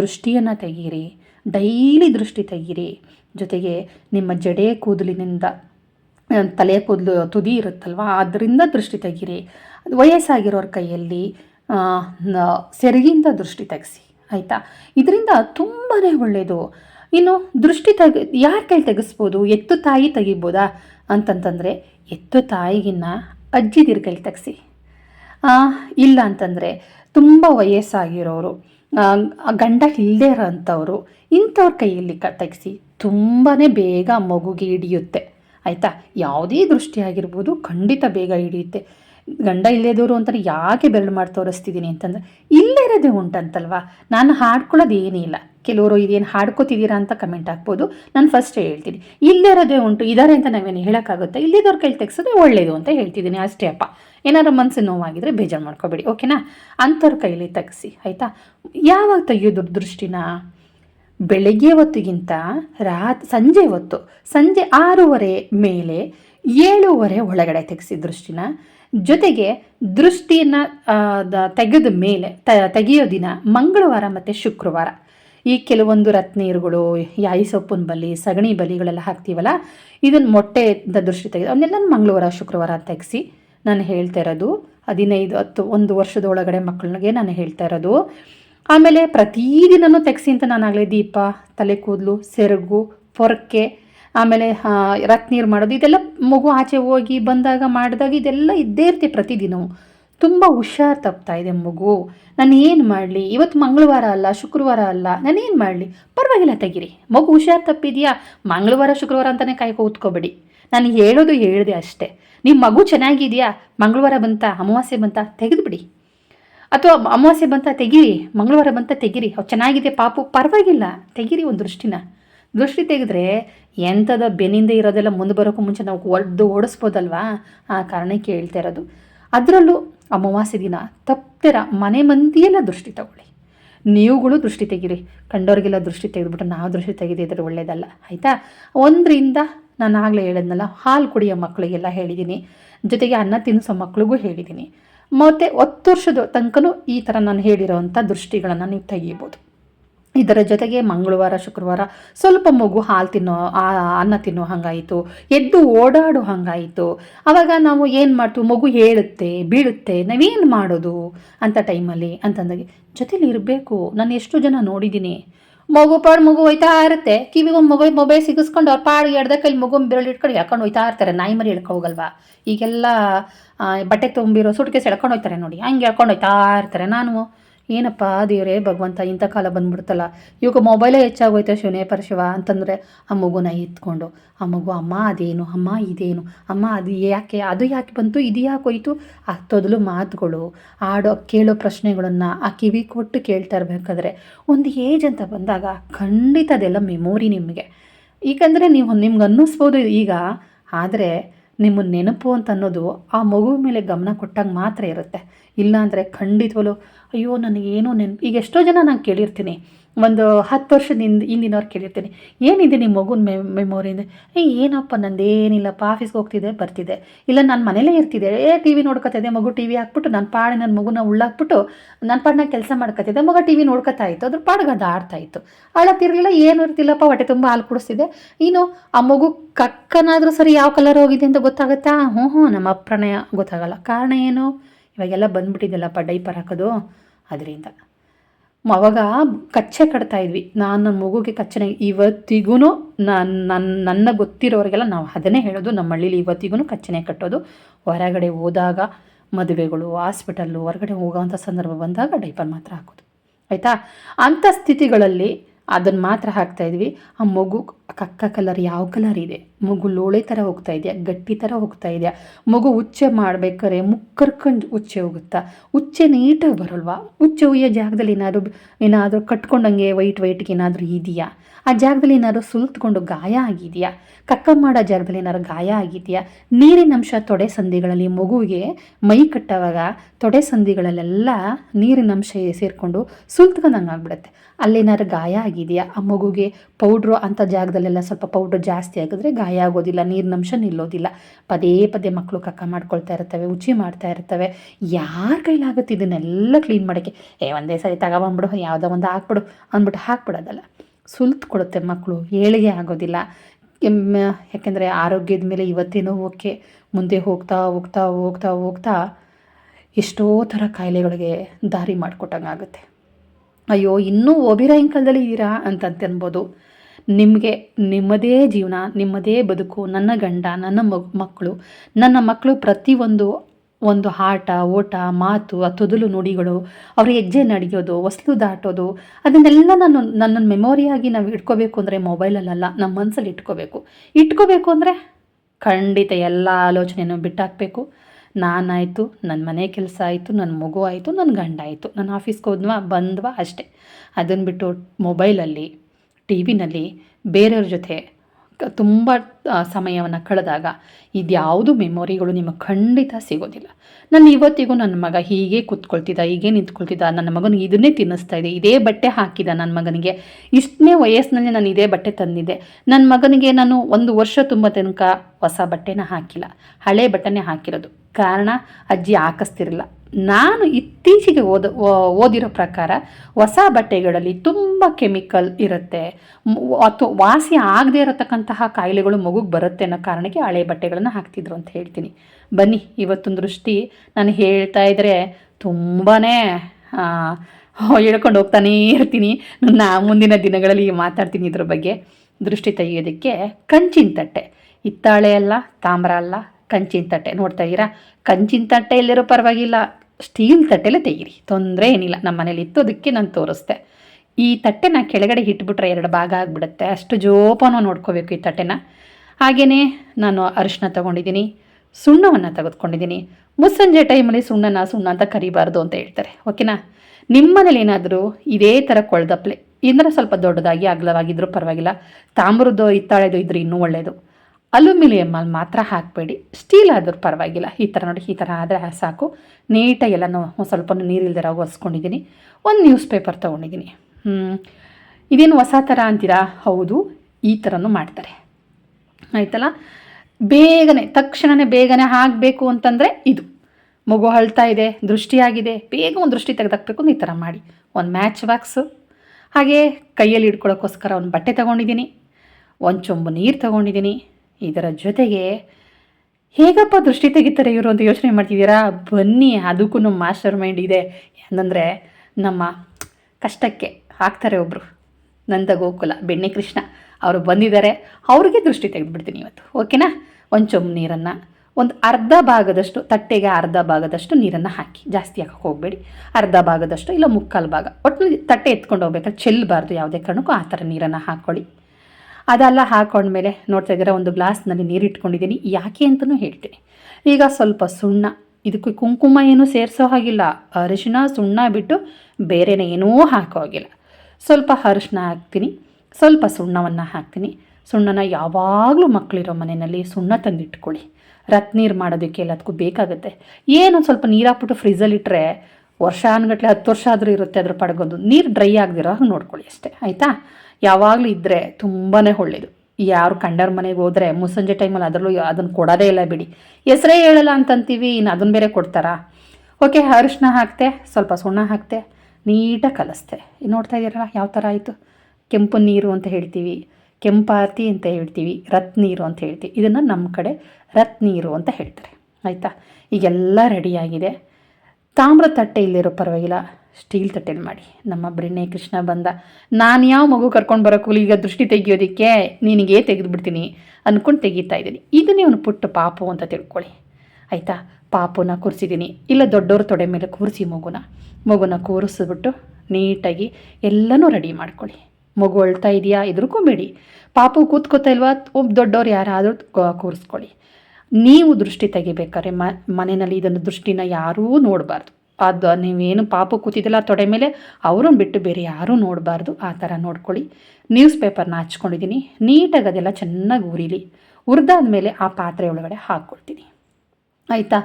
Speaker 1: ದೃಷ್ಟಿಯನ್ನು ತೆಗೀರಿ. ಡೈಲಿ ದೃಷ್ಟಿ ತೆಗೀರಿ. ಜೊತೆಗೆ ನಿಮ್ಮ ಜಡೆ ಕೂದಲಿನಿಂದ ತಲೆ ಕೂದಲು ತುದಿ ಇರುತ್ತಲ್ವ, ಅದರಿಂದ ದೃಷ್ಟಿ ತೆಗೀರಿ. ವಯಸ್ಸಾಗಿರೋರ ಕೈಯಲ್ಲಿ ಸೆರಗಿಂದ ದೃಷ್ಟಿ ತೆಗೆಸಿ. ಆಯಿತಾ? ಇದರಿಂದ ತುಂಬಾ ಒಳ್ಳೆಯದು ಇನ್ನು ದೃಷ್ಟಿ ತೆಗೆ, ಯಾರ ಕೈ ತೆಗೆಸ್ಬೋದು? ಎತ್ತು ತಾಯಿ ತೆಗಿಬೋದಾ? ಅಂತಂತಂದರೆ, ಎತ್ತು ತಾಯಿಗಿನ್ನ ಅಜ್ಜಿದಿರ ಕೈ ತೆಗೆಸಿ. ಇಲ್ಲ ಅಂತಂದರೆ, ತುಂಬ ವಯಸ್ಸಾಗಿರೋರು ಗಂಡ ಇಲ್ಲದೆ ಇರೋಂಥವ್ರು, ಇಂಥವ್ರ ಕೈಯಲ್ಲಿ ಕ, ತೆಗೆಸಿ ತುಂಬಾ ಬೇಗ ಮಗುಗೆ ಹಿಡಿಯುತ್ತೆ. ಆಯಿತಾ? ಯಾವುದೇ ದೃಷ್ಟಿಯಾಗಿರ್ಬೋದು ಖಂಡಿತ ಬೇಗ ಹಿಡಿಯುತ್ತೆ. ಗಂಡ ಇಲ್ಲೇದವರು ಅಂತಾರೆ ಯಾಕೆ ಬೆರಳು ಮಾಡಿ ತೋರಿಸ್ತಿದ್ದೀನಿ ಅಂತಂದ್ರೆ, ಇಲ್ಲೇ ಇರೋದೇ ಉಂಟಂತಲ್ವಾ? ನಾನು ಹಾಡ್ಕೊಳ್ಳೋದು ಇಲ್ಲ. ಕೆಲವರು ಇದೇನು ಹಾಡ್ಕೋತಿದ್ದೀರಾ ಅಂತ ಕಮೆಂಟ್ ಹಾಕ್ಬೋದು. ನಾನು ಫಸ್ಟ್ ಹೇಳ್ತೀನಿ. ಇಲ್ಲೇ ಇರೋದೇ ಉಂಟು, ಇದಾರೆ ಅಂತ ನಾವೇನು ಹೇಳೋಕ್ಕಾಗುತ್ತೆ? ಇಲ್ಲಿದ್ದವ್ರ ಕೈಲಿ ತೆಗ್ಸೋದು ಒಳ್ಳೆಯದು ಅಂತ ಹೇಳ್ತಿದ್ದೀನಿ ಅಷ್ಟೇ ಅಪ್ಪ. ಏನಾದ್ರು ಮನಸ್ಸು ನೋವಾಗಿದ್ರೆ ಬೇಜಾರು ಮಾಡ್ಕೋಬೇಡಿ, ಓಕೆನಾ? ಅಂಥವ್ರ ಕೈಲಿ ತೆಗ್ಸಿ, ಆಯಿತಾ? ಯಾವಾಗ ತೆಗಿಯೋದು ದುರ್ದೃಷ್ಟಿನ ಬೆಳಗ್ಗೆ ಹೊತ್ತಿಗಿಂತ ರಾತ್, ಸಂಜೆ ಹೊತ್ತು, ಸಂಜೆ ಆರೂವರೆ ಮೇಲೆ ಏಳೂವರೆ ಒಳಗಡೆ ತೆಗೆಸಿ ದೃಷ್ಟಿನ. ಜೊತೆಗೆ ದೃಷ್ಟಿಯನ್ನು ತೆಗೆದ ಮೇಲೆ, ತ, ತೆಗೆಯೋ ದಿನ ಮಂಗಳವಾರ ಮತ್ತು ಶುಕ್ರವಾರ. ಈ ಕೆಲವೊಂದು ರತ್ನೀರುಗಳು ಯಾಯಿ ಸೊಪ್ಪಿನ ಬಲಿ, ಸಗಣಿ ಬಲಿಗಳೆಲ್ಲ ಹಾಕ್ತೀವಲ್ಲ ಇದನ್ನು ಮೊಟ್ಟೆಯಿಂದ ದೃಷ್ಟಿ ತೆಗೆದು, ಅವನ್ನೆಲ್ಲ ಮಂಗಳವಾರ, ಶುಕ್ರವಾರ ತೆಗೆಸಿ ನಾನು ಹೇಳ್ತಾ ಇರೋದು. ಹದಿನೈದು, ಹತ್ತು, ಒಂದು ವರ್ಷದ ಒಳಗಡೆ ಮಕ್ಕಳಿಗೆ ನಾನು ಹೇಳ್ತಾ ಇರೋದು. ಆಮೇಲೆ ಪ್ರತಿದಿನನೂ ತೆಗೆಸಿ ಅಂತ ನಾನಾಗಲೇ ದೀಪ, ತಲೆ ಕೂದಲು, ಸೆರಗು, ಪೊರಕೆ ಆಮೇಲೆ ರತ್ನೀರು ಮಾಡೋದು, ಇದೆಲ್ಲ ಮಗು ಆಚೆ ಹೋಗಿ ಬಂದಾಗ ಮಾಡಿದಾಗ ಇದೆಲ್ಲ ಇದ್ದೇ ಇರ್ತೀವಿ ಪ್ರತಿದಿನವೂ. ತುಂಬ ಹುಷಾರು ತಪ್ತಾ ಇದೆ ಮಗು. ನಾನು ಏನು ಮಾಡಲಿ? ಇವತ್ತು ಮಂಗಳವಾರ ಅಲ್ಲ, ಶುಕ್ರವಾರ ಅಲ್ಲ, ನಾನು ಏನು ಮಾಡಲಿ? ಪರವಾಗಿಲ್ಲ, ತೆಗಿರಿ. ಮಗು ಹುಷಾರು ತಪ್ಪಿದೆಯಾ? ಮಂಗಳವಾರ, ಶುಕ್ರವಾರ ಅಂತಲೇ ಕಾಯ್ಕೊ ಕೂತ್ಕೋಬೇಡಿ. ನಾನು ಹೇಳೋದು ಹೇಳಿದೆ ಅಷ್ಟೇ. ನಿಮ್ಮ ಮಗು ಚೆನ್ನಾಗಿದೆಯಾ? ಮಂಗಳವಾರ ಬಂತ? ಅಮಾವಾಸ್ಯೆ ಬಂತ? ತೆಗೆದುಬಿಡಿ. ಅಥವಾ, ಅಮಾವಾಸ್ಯೆ ಬಂತ ತೆಗಿರಿ? ಮಂಗಳವಾರ ಬಂತ ತೆಗೀರಿ? ಅವು ಚೆನ್ನಾಗಿದೆ ಪಾಪು? ಪರವಾಗಿಲ್ಲ, ತೆಗೀರಿ ಒಂದು ದೃಷ್ಟಿನ. ದೃಷ್ಟಿ ತೆಗೆದ್ರೆ ಎಂಥದ ಬೆನ್ನಿಂದ ಇರೋದೆಲ್ಲ ಮುಂದೆ ಬರೋಕ್ಕೂ ಮುಂಚೆ ನಾವು ಒಡ್ದು ಓಡಿಸ್ಬೋದಲ್ವಾ? ಆ ಕಾರಣಕ್ಕೆ ಹೇಳ್ತಾ ಇರೋದು. ಅದರಲ್ಲೂ ಅಮಾವಾಸ್ಯ ದಿನ ತಪ್ಪೆರ ಮನೆ ಮಂದಿಯೆಲ್ಲ ದೃಷ್ಟಿ ತಗೊಳ್ಳಿ. ನೀವುಗಳು ದೃಷ್ಟಿ ತೆಗೀರಿ. ಕಂಡೋರಿಗೆಲ್ಲ ದೃಷ್ಟಿ ತೆಗೆದುಬಿಟ್ಟು ನಾವು ದೃಷ್ಟಿ ತೆಗೆದಿದ್ರೆ ಒಳ್ಳೆಯದಲ್ಲ ಆಯಿತಾ? ಒಂದರಿಂದ, ನಾನು ಆಗಲೇ ಹೇಳಿದ್ನಲ್ಲ, ಹಾಲು ಕುಡಿಯೋ ಮಕ್ಕಳಿಗೆಲ್ಲ ಹೇಳಿದ್ದೀನಿ. ಜೊತೆಗೆ ಅನ್ನ ತಿನ್ನಿಸೋ ಮಕ್ಕಳಿಗೂ ಹೇಳಿದ್ದೀನಿ. ಮತ್ತು ಹತ್ತು ವರ್ಷದ ತನಕನೂ ಈ ಥರ ನಾನು ಹೇಳಿರೋವಂಥ ದೃಷ್ಟಿಗಳನ್ನು ನೀವು ತೆಗಿಬೋದು. ಇದರ ಜೊತೆಗೆ ಮಂಗಳವಾರ, ಶುಕ್ರವಾರ ಸ್ವಲ್ಪ ಮಗು ಹಾಲು ತಿನ್ನೋ ಅನ್ನ ತಿನ್ನೋ ಹಾಗಾಯಿತು, ಎದ್ದು ಓಡಾಡೋ ಹಾಗಾಯಿತು. ಆವಾಗ ನಾವು ಏನು ಮಾಡ್ತೀವಿ ಮಗು ಹೇಳುತ್ತೆ, ಬೀಳುತ್ತೆ, ನಾವೇನು ಮಾಡೋದು ಅಂತ ಟೈಮಲ್ಲಿ ಅಂತಂದಾಗೆ, ಜೊತೇಲಿ ಇರಬೇಕು, ನಾನು ಎಷ್ಟು ಜನ ನೋಡಿದ್ದೀನಿ. ಮಗು ಪಾಡು ಮಗು ಹೋಯ್ತಾ ಇರುತ್ತೆ, ಕಿವಿಗೊಂದು ಮೊಬೈಲ್ ಮೊಬೈಲ್ ಸಿಗಿಸ್ಕೊಂಡು ಅವ್ರ ಪಾಡು ಎಡ್ದ ಕೈಲಿ ಮಗು ಬೆರಳು ಇಟ್ಕೊಂಡು ಎಳ್ಕೊಂಡು ಹೋಯ್ತಾ ಇರ್ತಾರೆ, ನಾಯಿ ಮರಿ ಎಳ್ಕೊ ಹೋಗಲ್ವಾ? ಈಗೆಲ್ಲ ಬಟ್ಟೆ ತುಂಬಿರೋ ಸುಟ್ಕೇಸ್ ಎಳ್ಕೊಂಡು ಹೋಯ್ತಾರೆ ನೋಡಿ, ಹಂಗೆ ಎಳ್ಕೊಂಡು ಹೋಯ್ತಾ ಇರ್ತಾರೆ. ನಾನು ಏನಪ್ಪ ದೇವರೇ, ಭಗವಂತ ಇಂಥ ಕಾಲ ಬಂದ್ಬಿಡ್ತಲ್ಲ. ಇವಾಗ ಮೊಬೈಲೇ ಹೆಚ್ಚಾಗೋಯ್ತು ಶಿವನೇ ಪರಶಿವ? ಅಂತಂದರೆ, ಆ ಮಗುನ ಎತ್ಕೊಂಡು, ಆ ಮಗು, ಅಮ್ಮ, ಅದೇನು? ಅಮ್ಮ, ಇದೇನು? ಅಮ್ಮ, ಅದು ಯಾಕೆ? ಅದು ಯಾಕೆ ಬಂತು? ಇದು ಯಾಕೆ ಹೋಯ್ತು? ಆ ತೊದಲು ಮಾತುಗಳು, ಆಡೋ, ಕೇಳೋ ಪ್ರಶ್ನೆಗಳನ್ನು ಆ ಕಿವಿ ಕೊಟ್ಟು ಕೇಳ್ತಾ ಇರಬೇಕಾದ್ರೆ, ಒಂದು ಏಜ್ ಅಂತ ಬಂದಾಗ ಖಂಡಿತ ಅದೆಲ್ಲ ಮೆಮೊರಿ ನಿಮಗೆ. ಏಕೆಂದರೆ ನೀವು ನಿಮ್ಗೆ ಅನ್ನಿಸ್ಬೋದು ಈಗ, ಆದರೆ ನಿಮ್ಮ ನೆನಪು ಅಂತ ಅನ್ನೋದು ಆ ಮಗು ಮೇಲೆ ಗಮನ ಕೊಟ್ಟಾಗ ಮಾತ್ರ ಇರುತ್ತೆ. ಇಲ್ಲಾಂದರೆ ಖಂಡಿತವಲ್ಲೂ ಅಯ್ಯೋ, ನನಗೇನೋ ನೆನಪು ಈಗ ಎಷ್ಟೋ ಜನ ನಾನು ಕೇಳಿರ್ತೀನಿ. ಒಂದು ಹತ್ತು ವರ್ಷದಿಂದ ಹಿಂದಿನವ್ರು ಕೇಳಿರ್ತೀನಿ, ಏನಿದೆ ನಿಮ್ಮ ಮಗುನ ಮೆ ಮೆಮೊರಿಯಿಂದ ಏ, ಏನಪ್ಪ ನಂದೇನಿಲ್ಲಪ್ಪ ಆಫೀಸ್ಗೆ ಹೋಗ್ತಿದ್ದೆ, ಬರ್ತಿದ್ದೆ. ಇಲ್ಲ, ನಾನು ಮನೇಲೇ ಇರ್ತಿದ್ದೆ. ಏ ಟಿ ವಿ ನೋಡ್ಕೊತಿದ್ದೆ, ಮಗು ಟಿ ವಿ ಹಾಕ್ಬಿಟ್ಟು ನನ್ನ ಪಾಡಿ ನನ್ನ ಮಗುನ ಉಳ್ಳಾಕ್ಬಿಟ್ಟು ನನ್ನ ಪಾಡನ್ನ ಕೆಲಸ ಮಾಡ್ಕೊತಿದ್ದೆ, ಮಗ ಟಿ ವಿ ನೋಡ್ಕೊತಾ ಇತ್ತು, ಅದ್ರ ಪಾಡ್ಗೆ ಅದು ಆಡ್ತಾ ಇತ್ತು. ಅಳತ್ತಿರಲಿಲ್ಲ ಏನು ಇರ್ತಿಲ್ಲಪ್ಪ, ಹೊಟ್ಟೆ ತುಂಬ ಹಾಲು ಕುಡಿಸ್ತಿದ್ದೆ. ಇನ್ನು ಆ ಮಗು ಕಕ್ಕನಾದರೂ ಸರಿ ಯಾವ ಕಲರ್ ಹೋಗಿದೆ ಅಂತ ಗೊತ್ತಾಗುತ್ತಾ? ಹ್ಞೂ ಹ್ಞೂ ನಮ್ಮ ಅಪ್ರಣಯ ಗೊತ್ತಾಗಲ್ಲ. ಕಾರಣ ಏನು? ಇವಾಗೆಲ್ಲ ಬಂದ್ಬಿಟ್ಟಿದ್ದೆಲ್ಲಪ್ಪ ಡೈಪರ್ ಹಾಕೋದು. ಅದರಿಂದ. ಅವಾಗ ಕಚ್ಚೆ ಕಟ್ತಾ ಇದ್ವಿ. ನಾನು ನನ್ನ ಮಗುಗೆ ಕಚ್ಚನೆ ಇವತ್ತಿಗೂ ನಾನು ನನ್ನ ನನ್ನ ಗೊತ್ತಿರೋರಿಗೆಲ್ಲ ನಾವು ಅದನ್ನೇ ಹೇಳೋದು. ನಮ್ಮ ಹಳ್ಳೀಲಿ ಇವತ್ತಿಗೂ ಕಚ್ಚನೆ ಕಟ್ಟೋದು. ಹೊರಗಡೆ ಹೋದಾಗ ಮದುವೆಗಳು, ಹಾಸ್ಪಿಟಲ್ಲು, ಹೊರಗಡೆ ಹೋಗೋವಂಥ ಸಂದರ್ಭ ಬಂದಾಗ ಡೈಪರ್ ಮಾತ್ರ ಹಾಕೋದು. ಆಯಿತಾ? ಅಂಥ ಸ್ಥಿತಿಗಳಲ್ಲಿ ಅದನ್ನು ಮಾತ್ರ ಹಾಕ್ತಾ ಇದ್ವಿ. ಆ ಮಗು ಕಕ್ಕ ಕಲರ್ ಯಾವ ಕಲರ್ ಇದೆ? ಮಗು ಲೋಳೆ ಥರ ಹೋಗ್ತಾ ಇದೆಯಾ? ಗಟ್ಟಿ ಥರ ಹೋಗ್ತಾ ಇದೆಯಾ? ಮಗು ಉಚ್ಚೆ ಮಾಡ್ಬೇಕಾದ್ರೆ ಮುಕ್ಕರ್ಕೊಂಡು ಉಚ್ಚೆ ಹೋಗುತ್ತಾ? ಉಚ್ಚೆ ನೀಟಾಗಿ ಬರಲ್ವಾ? ಉಚ್ಚೆ ಉಯ್ಯೋ ಜಾಗದಲ್ಲಿ ಏನಾದರೂ ಏನಾದರೂ ಕಟ್ಕೊಂಡಂಗೆ ವೈಟ್ ವೈಟ್ಗೆ ಏನಾದರೂ ಇದೆಯಾ? ಆ ಜಾಗದಲ್ಲಿ ಏನಾದ್ರು ಸುಲ್ತ್ಕೊಂಡು ಗಾಯ ಆಗಿದೆಯಾ? ಕಕ್ಕ ಮಾಡೋ ಜಾಗದಲ್ಲಿ ಏನಾದ್ರು ಗಾಯ ಆಗಿದೆಯಾ? ನೀರಿನಂಶ ತೊಡೆ ಸಂಧಿಗಳಲ್ಲಿ ಮಗುವಿಗೆ ಮೈ ಕಟ್ಟವಾಗ ತೊಡೆ ಸಂಧಿಗಳಲ್ಲೆಲ್ಲ ನೀರಿನಂಶ ಸೇರಿಕೊಂಡು ಸುಲ್ತ್ಕೊಂಡಂಗೆ ಆಗ್ಬಿಡುತ್ತೆ ಅಲ್ಲೇನಾದ್ರು ಗಾಯ ಆಗಿದೆಯಾ? ಆ ಮಗುಗೆ ಪೌಡ್ರು ಅಂಥ ಜಾಗದಲ್ಲೆಲ್ಲ ಸ್ವಲ್ಪ ಪೌಡ್ರ್ ಜಾಸ್ತಿ ಆಗಿದ್ರೆ ಗಾಯ ಆಗೋದಿಲ್ಲ ನೀರಿನಂಶ ನಿಲ್ಲೋದಿಲ್ಲ. ಪದೇ ಪದೇ ಮಕ್ಕಳು ಕಕ್ಕ ಮಾಡ್ಕೊಳ್ತಾ ಇರ್ತವೆ, ಉಚ್ಚಿ ಮಾಡ್ತಾ ಇರ್ತವೆ. ಯಾರ ಕೈಲಾಗುತ್ತೆ ಇದನ್ನೆಲ್ಲ ಕ್ಲೀನ್ ಮಾಡೋಕ್ಕೆ? ಏ, ಒಂದೇ ಸರಿ ತಗೊಬಂದ್ಬಿಡು ಯಾವುದೋ ಒಂದು ಹಾಕ್ಬಿಡು ಅಂದ್ಬಿಟ್ಟು ಹಾಕ್ಬಿಡೋದಲ್ಲ. ಸುಲ್ತ್ಕೊಡುತ್ತೆ ಮಕ್ಕಳು, ಏಳಿಗೆ ಆಗೋದಿಲ್ಲ. ಯಾಕೆಂದರೆ ಆರೋಗ್ಯದ ಮೇಲೆ ಇವತ್ತೇನೋ ಓಕೆ, ಮುಂದೆ ಹೋಗ್ತಾ ಹೋಗ್ತಾ ಹೋಗ್ತಾ ಹೋಗ್ತಾ ಎಷ್ಟೋ ಥರ ಕಾಯಿಲೆಗಳಿಗೆ ದಾರಿ ಮಾಡಿಕೊಟ್ಟಂಗಾಗುತ್ತೆ ಅಯ್ಯೋ, ಇನ್ನೂ ಓಬಿರಾಯಿನ ಕಾಲದಲ್ಲಿ ಇದ್ದೀರಾ ಅಂತ ಅನ್ಬೋದು ನಿಮಗೆ, ನಿಮ್ಮದೇ ಜೀವನ, ನಿಮ್ಮದೇ ಬದುಕು, ನನ್ನ ಗಂಡ, ನನ್ನ ಮಕ್ಕಳು ನನ್ನ ಮಕ್ಕಳು ಪ್ರತಿಯೊಂದು ಒಂದು ಆಟ, ಓಟ, ಮಾತು, ಆ ತೊದಲು ನುಡಿಗಳು ಅವ್ರ ಹೆಜ್ಜೆ ನಡೆಯೋದು, ಹೊಸ್ಲು ದಾಟೋದು, ಅದನ್ನೆಲ್ಲ ನಾನು ನನ್ನನ್ನು ಮೆಮೊರಿಯಾಗಿ ನಾವು ಇಟ್ಕೋಬೇಕು ಅಂದರೆ ಮೊಬೈಲಲ್ಲ ನಮ್ಮ ಮನಸ್ಸಲ್ಲಿ ಇಟ್ಕೋಬೇಕು. ಇಟ್ಕೋಬೇಕು ಅಂದರೆ ಖಂಡಿತ ಎಲ್ಲ ಆಲೋಚನೆಯನ್ನು ಬಿಟ್ಟಾಕಬೇಕು. ನಾನಾಯಿತು ನನ್ನ ಮನೆ ಕೆಲಸ ಆಯಿತು ನನ್ನ ಮಗು ಆಯಿತು ನನ್ನ ಗಂಡ ಆಯಿತು, ನಾನು ಆಫೀಸ್ಗೆ ಹೋದ್ವಾ, ಬಂದ್ವಾ ಅಷ್ಟೇ. ಅದನ್ನು ಬಿಟ್ಟು ಮೊಬೈಲಲ್ಲಿ ಟಿ ವಿನಲ್ಲಿ ಬೇರೆಯವ್ರ ಜೊತೆ ತುಂಬ ಸಮಯವನ್ನು ಕಳೆದಾಗ ಇದ್ಯಾವುದು ಮೆಮೊರಿಗಳು ನಿಮಗೆ ಖಂಡಿತ ಸಿಗೋದಿಲ್ಲ. ನಾನು ಇವತ್ತಿಗೂ ನನ್ನ ಮಗ ಹೀಗೆ ಕೂತ್ಕೊಳ್ತಿದ್ದ, ಹೀಗೆ ನಿಂತ್ಕೊಳ್ತಿದ್ದ, ನನ್ನ ಮಗನಿಗೆ ಇದನ್ನೇ ತಿನ್ನಿಸ್ತಾ ಇದೆ ಇದೇ ಬಟ್ಟೆ ಹಾಕಿದ ನನ್ನ ಮಗನಿಗೆ. ಇಷ್ಟನೇ ವಯಸ್ಸಿನಲ್ಲಿ ನಾನು ಇದೇ ಬಟ್ಟೆ ತಂದಿದ್ದೆ. ನನ್ನ ಮಗನಿಗೆ ನಾನು ಒಂದು ವರ್ಷ ತುಂಬ ತನಕ ಹೊಸ ಬಟ್ಟೆನ ಹಾಕಿಲ್ಲ. ಹಳೆ ಬಟ್ಟೆನೇ ಹಾಕಿರೋದು. ಕಾರಣ, ಅಜ್ಜಿ ಹಾಕಿಸ್ತಿರಲಿಲ್ಲ. ನಾನು ಇತ್ತೀಚೆಗೆ ಓದ ಓದಿರೋ ಪ್ರಕಾರ ಹೊಸ ಬಟ್ಟೆಗಳಲ್ಲಿ ತುಂಬ ಕೆಮಿಕಲ್ ಇರುತ್ತೆ. ಅಥವಾ ವಾಸಿ ಆಗದೆ ಇರತಕ್ಕಂತಹ ಕಾಯಿಲೆಗಳು ಮಗುಗೆ ಬರುತ್ತೆ ಅನ್ನೋ ಕಾರಣಕ್ಕೆ ಹಳೆ ಬಟ್ಟೆಗಳನ್ನು ಹಾಕ್ತಿದ್ರು ಅಂತ ಹೇಳ್ತೀನಿ. ಬನ್ನಿ, ಇವತ್ತೊಂದು ದೃಷ್ಟಿ ನಾನು ಹೇಳ್ತಾ ಇದ್ದರೆ ತುಂಬಾ ಹೇಳ್ಕೊಂಡು ಹೋಗ್ತಾನೇ ಇರ್ತೀನಿ. ನನ್ನ ಮುಂದಿನ ದಿನಗಳಲ್ಲಿ ಮಾತಾಡ್ತೀನಿ ಇದ್ರ ಬಗ್ಗೆ. ದೃಷ್ಟಿ ತೆಗೆಯೋದಕ್ಕೆ ಕಂಚಿನ ತಟ್ಟೆ. ಹಿತ್ತಾಳೆ ಅಲ್ಲ, ತಾಮ್ರ ಅಲ್ಲ, ಕಂಚಿನ ತಟ್ಟೆ. ನೋಡ್ತಾ ಇದ್ದೀರಾ? ಕಂಚಿನ ತಟ್ಟೆ ಇಲ್ಲಿರೋ ಪರವಾಗಿಲ್ಲ. ಸ್ಟೀಲ್ ತಟ್ಟೆಲೆ ತೆಗೀರಿ. ತೊಂದರೆ ಏನಿಲ್ಲ. ನಮ್ಮ ಮನೇಲಿ ಇತ್ತು ಅದಕ್ಕೆ ನಾನು ತೋರಿಸ್ದೆ ಈ ತಟ್ಟೆನ ಕೆಳಗಡೆ ಇಟ್ಬಿಟ್ರೆ ಎರಡು ಭಾಗ ಆಗಿಬಿಡುತ್ತೆ. ಅಷ್ಟು ಜೋಪಾನ ನೋಡ್ಕೋಬೇಕು ಈ ತಟ್ಟೆನ. ಹಾಗೆಯೇ ನಾನು ಅರಿಶಿನ ತೊಗೊಂಡಿದ್ದೀನಿ. ಸುಣ್ಣವನ್ನು ತೆಗೆದುಕೊಂಡಿದ್ದೀನಿ. ಮುಸ್ಸಂಜೆ ಟೈಮಲ್ಲಿ ಸುಣ್ಣನ ಸುಣ್ಣ ಅಂತ ಕರಿಬಾರ್ದು ಅಂತ ಹೇಳ್ತಾರೆ. ಓಕೆನಾ? ನಿಮ್ಮನೇಲಿ ಏನಾದರೂ ಇದೇ ಥರ ಕೊಳ್ದಪ್ಲೆ ಇಂದ್ರೆ ಸ್ವಲ್ಪ ದೊಡ್ಡದಾಗಿ ಅಗಲವಾಗಿದ್ದರೂ ಪರವಾಗಿಲ್ಲ. ತಾಮ್ರದ್ದು ಹಿತ್ತಾಳೆದು ಇದ್ರೆ ಇನ್ನೂ ಒಳ್ಳೆಯದು ಅಲ್ಯೂಮಿನಿಯಮಲ್ಲಿ ಮಾತ್ರ ಹಾಕಬೇಡಿ. ಸ್ಟೀಲ್ ಆದರೂ ಪರವಾಗಿಲ್ಲ. ಈ ಥರ ನೋಡಿ, ಈ ಥರ ಆದರೆ ಸಾಕು. ನೀಟಾಗಿ ಎಲ್ಲನೂ ಸ್ವಲ್ಪ ನೀರಿಲ್ದಿರ ಒರೆಸ್ಕೊಂಡಿದ್ದೀನಿ. ಒಂದು ನ್ಯೂಸ್ ಪೇಪರ್ ತೊಗೊಂಡಿದ್ದೀನಿ. ಇದೇನು ಹೊಸ ಥರ ಅಂತೀರಾ? ಹೌದು, ಈ ಥರನೂ ಮಾಡ್ತಾರೆ. ಆಯ್ತಲ್ಲ? ಬೇಗನೆ ತಕ್ಷಣವೇ ಬೇಗನೆ ಆಗಬೇಕು ಅಂತಂದರೆ ಇದು. ಮಗು ಅಳ್ತಾ ಇದೆ, ದೃಷ್ಟಿಯಾಗಿದೆ. ಬೇಗ ಒಂದು ದೃಷ್ಟಿ ತೆಗೆದಾಕಬೇಕು ಈ ಥರ ಮಾಡಿ. ಒಂದು ಮ್ಯಾಚ್ ಬಾಕ್ಸು. ಹಾಗೆ ಕೈಯಲ್ಲಿ ಇಟ್ಕೊಳ್ಳೋಕ್ಕೋಸ್ಕರ ಒಂದು ಬಟ್ಟೆ ತೊಗೊಂಡಿದ್ದೀನಿ. ಒಂದು ಚೊಂಬು ನೀರು ತೊಗೊಂಡಿದ್ದೀನಿ. ಇದರ ಜೊತೆಗೆ ಹೇಗಪ್ಪ ದೃಷ್ಟಿ ತೆಗಿತಾರೆ ಇವರು ಅಂತ ಯೋಚನೆ ಮಾಡ್ತಿದ್ದೀರಾ? ಬನ್ನಿ, ಅದಕ್ಕೂ ಮಾಸ್ಟರ್ ಮೈಂಡ್ ಇದೆ. ಏನಂದರೆ ನಮ್ಮ ಕಷ್ಟಕ್ಕೆ ಹಾಕ್ತಾರೆ ಒಬ್ಬರು ನಂದ ಗೋಕುಲ, ಬೆಣ್ಣೆ ಕೃಷ್ಣ. ಅವರು ಬಂದಿದ್ದಾರೆ. ಅವ್ರಿಗೆ ದೃಷ್ಟಿ ತೆಗೆದುಬಿಡ್ತೀನಿ ಇವತ್ತು. ಓಕೆನಾ? ಒಂದು ಚೊಂಬು ನೀರನ್ನು, ಒಂದು ಅರ್ಧ ಭಾಗದಷ್ಟು, ತಟ್ಟೆಗೆ ಅರ್ಧ ಭಾಗದಷ್ಟು ನೀರನ್ನು ಹಾಕಿ. ಜಾಸ್ತಿ ಹಾಕಕ್ಕೆ ಹೋಗಬೇಡಿ. ಅರ್ಧ ಭಾಗದಷ್ಟು ಇಲ್ಲ, ಮುಕ್ಕಾಲು ಭಾಗ. ಒಟ್ಟು ತಟ್ಟೆ ಎತ್ಕೊಂಡು ಹೋಗ್ಬೇಕಾದ್ರೆ ಚೆಲ್ಲಬಾರ್ದು ಯಾವುದೇ ಕಾರಣಕ್ಕೂ ಆ ಥರ ನೀರನ್ನು ಹಾಕ್ಕೊಳ್ಳಿ. ಅದೆಲ್ಲ ಹಾಕೊಂಡ್ಮೇಲೆ ನೋಡ್ತಾ ಇದ್ದೀರಾ, ಒಂದು ಗ್ಲಾಸ್ನಲ್ಲಿ ನೀರು ಇಟ್ಕೊಂಡಿದ್ದೀನಿ ಯಾಕೆ ಅಂತಲೂ ಹೇಳ್ತೀನಿ. ಈಗ ಸ್ವಲ್ಪ ಸುಣ್ಣ, ಇದಕ್ಕೆ ಕುಂಕುಮ ಏನೂ ಸೇರಿಸೋ ಹಾಗಿಲ್ಲ. ಅರಿಶಿನ ಸುಣ್ಣ ಬಿಟ್ಟು ಬೇರೆನೇ ಏನೂ ಹಾಕೋ ಹಾಗಿಲ್ಲ. ಸ್ವಲ್ಪ ಅರಿಶಿನ ಹಾಕ್ತೀನಿ, ಸ್ವಲ್ಪ ಸುಣ್ಣವನ್ನು ಹಾಕ್ತೀನಿ. ಸುಣ್ಣನ ಯಾವಾಗಲೂ ಮಕ್ಕಳಿರೋ ಮನೆಯಲ್ಲಿ ಸುಣ್ಣ ತಂದಿಟ್ಕೊಳ್ಳಿ. ರತ್ ನೀರು ಮಾಡೋದಕ್ಕೆ ಎಲ್ಲದಕ್ಕೂ ಬೇಕಾಗುತ್ತೆ. ಏನು ಸ್ವಲ್ಪ ನೀರು ಹಾಕ್ಬಿಟ್ಟು ಫ್ರಿಜ್ಜಲ್ಲಿಟ್ಟರೆ ವರ್ಷ ಅನ್ಗಟ್ಲೆ ಹತ್ತು ವರ್ಷ ಆದರೂ ಇರುತ್ತೆ ಅದ್ರ ಪಡ್ಗೊಂದು ನೀರು ಡ್ರೈ ಆಗದಿರೋ ಹಾಗೆ ನೋಡ್ಕೊಳ್ಳಿ ಅಷ್ಟೇ, ಆಯಿತಾ? ಯಾವಾಗಲೂ ಇದ್ದರೆ ತುಂಬಾ ಒಳ್ಳೆಯದು ಯಾರು ಕಂಡರ ಮನೆಗೆ ಹೋದರೆ ಮುಸ್ಸಂಜೆ ಟೈಮಲ್ಲಿ ಅದರಲ್ಲೂ ಅದನ್ನು ಕೊಡೋದೇ ಇಲ್ಲ ಬಿಡಿ. ಹೆಸರೇ ಹೇಳಲ್ಲ ಅಂತಂತೀವಿ, ಇನ್ನು ಅದನ್ನು ಬೇರೆ ಕೊಡ್ತಾರಾ? ಓಕೆ ಅರಿಶಿನ ಹಾಕ್ತೆ, ಸ್ವಲ್ಪ ಸುಣ್ಣ ಹಾಕ್ತೆ ನೀಟಾಗಿ ಕಲಿಸ್ತೆ. ನೋಡ್ತಾ ಇದ್ದೀರಲ್ಲ, ಯಾವ ಥರ ಆಯಿತು? ಕೆಂಪು ನೀರು ಅಂತ ಹೇಳ್ತೀವಿ ಕೆಂಪಾತಿ ಅಂತ ಹೇಳ್ತೀವಿ, ರತ್ ನೀರು ಅಂತ ಹೇಳ್ತೀವಿ. ಇದನ್ನು ನಮ್ಮ ಕಡೆ ರತ್ ನೀರು ಅಂತ ಹೇಳ್ತಾರೆ. ಆಯಿತಾ? ಈಗೆಲ್ಲ ರೆಡಿಯಾಗಿದೆ ತಾಮ್ರ ತಟ್ಟೆ ಇಲ್ಲಿರೋ ಪರವಾಗಿಲ್ಲ. ಸ್ಟೀಲ್ ತಟ್ಟೆಲಿ ಮಾಡಿ. ನಮ್ಮ ಬ್ರೆಣ್ಣೆ ಕೃಷ್ಣ ಬಂದ, ನಾನು ಯಾವ ಮಗು ಕರ್ಕೊಂಡು ಬರೋಕ್ಕೂ ಈಗ ದೃಷ್ಟಿ ತೆಗಿಯೋದಕ್ಕೆ? ನಿನಗೇ ತೆಗೆದುಬಿಡ್ತೀನಿ ಅಂದ್ಕೊಂಡು ತೆಗೀತಾ ಇದ್ದೀನಿ. ಇದನ್ನೇ ಅವನು ಪುಟ್ಟ ಪಾಪು ಅಂತ ತಿಳ್ಕೊಳ್ಳಿ. ಆಯಿತಾ? ಪಾಪುನ ಕೂರಿಸಿದ್ದೀನಿ. ಇಲ್ಲ ದೊಡ್ಡವ್ರ ತೊಡೆ ಮೇಲೆ ಕೂರಿಸಿ ಮಗುನ. ಮಗುನ ಕೂರಿಸ್ಬಿಟ್ಟು ನೀಟಾಗಿ ಎಲ್ಲನೂ ರೆಡಿ ಮಾಡ್ಕೊಳ್ಳಿ. ಮಗು ಅಳ್ತಾ ಇದೆಯಾ? ಎದುರ್ಕೊಬೇಡಿ ಪಾಪು ಕೂತ್ಕೋತಾ ಇಲ್ವಾ? ಒಬ್ಬ ದೊಡ್ಡವ್ರು ಯಾರಾದರೂ ಕೂರಿಸ್ಕೊಳ್ಳಿ. ನೀವು ದೃಷ್ಟಿ ತೆಗಿಬೇಕಾದ್ರೆ ಮನೆಯಲ್ಲಿ ಇದನ್ನು ದೃಷ್ಟಿನ ಯಾರೂ ನೋಡಬಾರ್ದು. ಅದು ನೀವೇನು ಪಾಪು ಕೂತಿದ್ದಲ್ಲ ತೊಡೆ ಮೇಲೆ, ಅವ್ರನ್ನ ಬಿಟ್ಟು ಬೇರೆ ಯಾರೂ ನೋಡಬಾರ್ದು. ಆ ಥರ ನೋಡ್ಕೊಳ್ಳಿ. ನ್ಯೂಸ್ ಪೇಪರ್ನ ಹಚ್ಕೊಂಡಿದ್ದೀನಿ. ನೀಟಾಗಿ ಅದೆಲ್ಲ ಚೆನ್ನಾಗಿ ಉರಿಲಿ. ಹುರಿದಾದ ಮೇಲೆ ಆ ಪಾತ್ರೆ ಒಳಗಡೆ ಹಾಕ್ಕೊಳ್ತೀನಿ. ಆಯಿತಾ?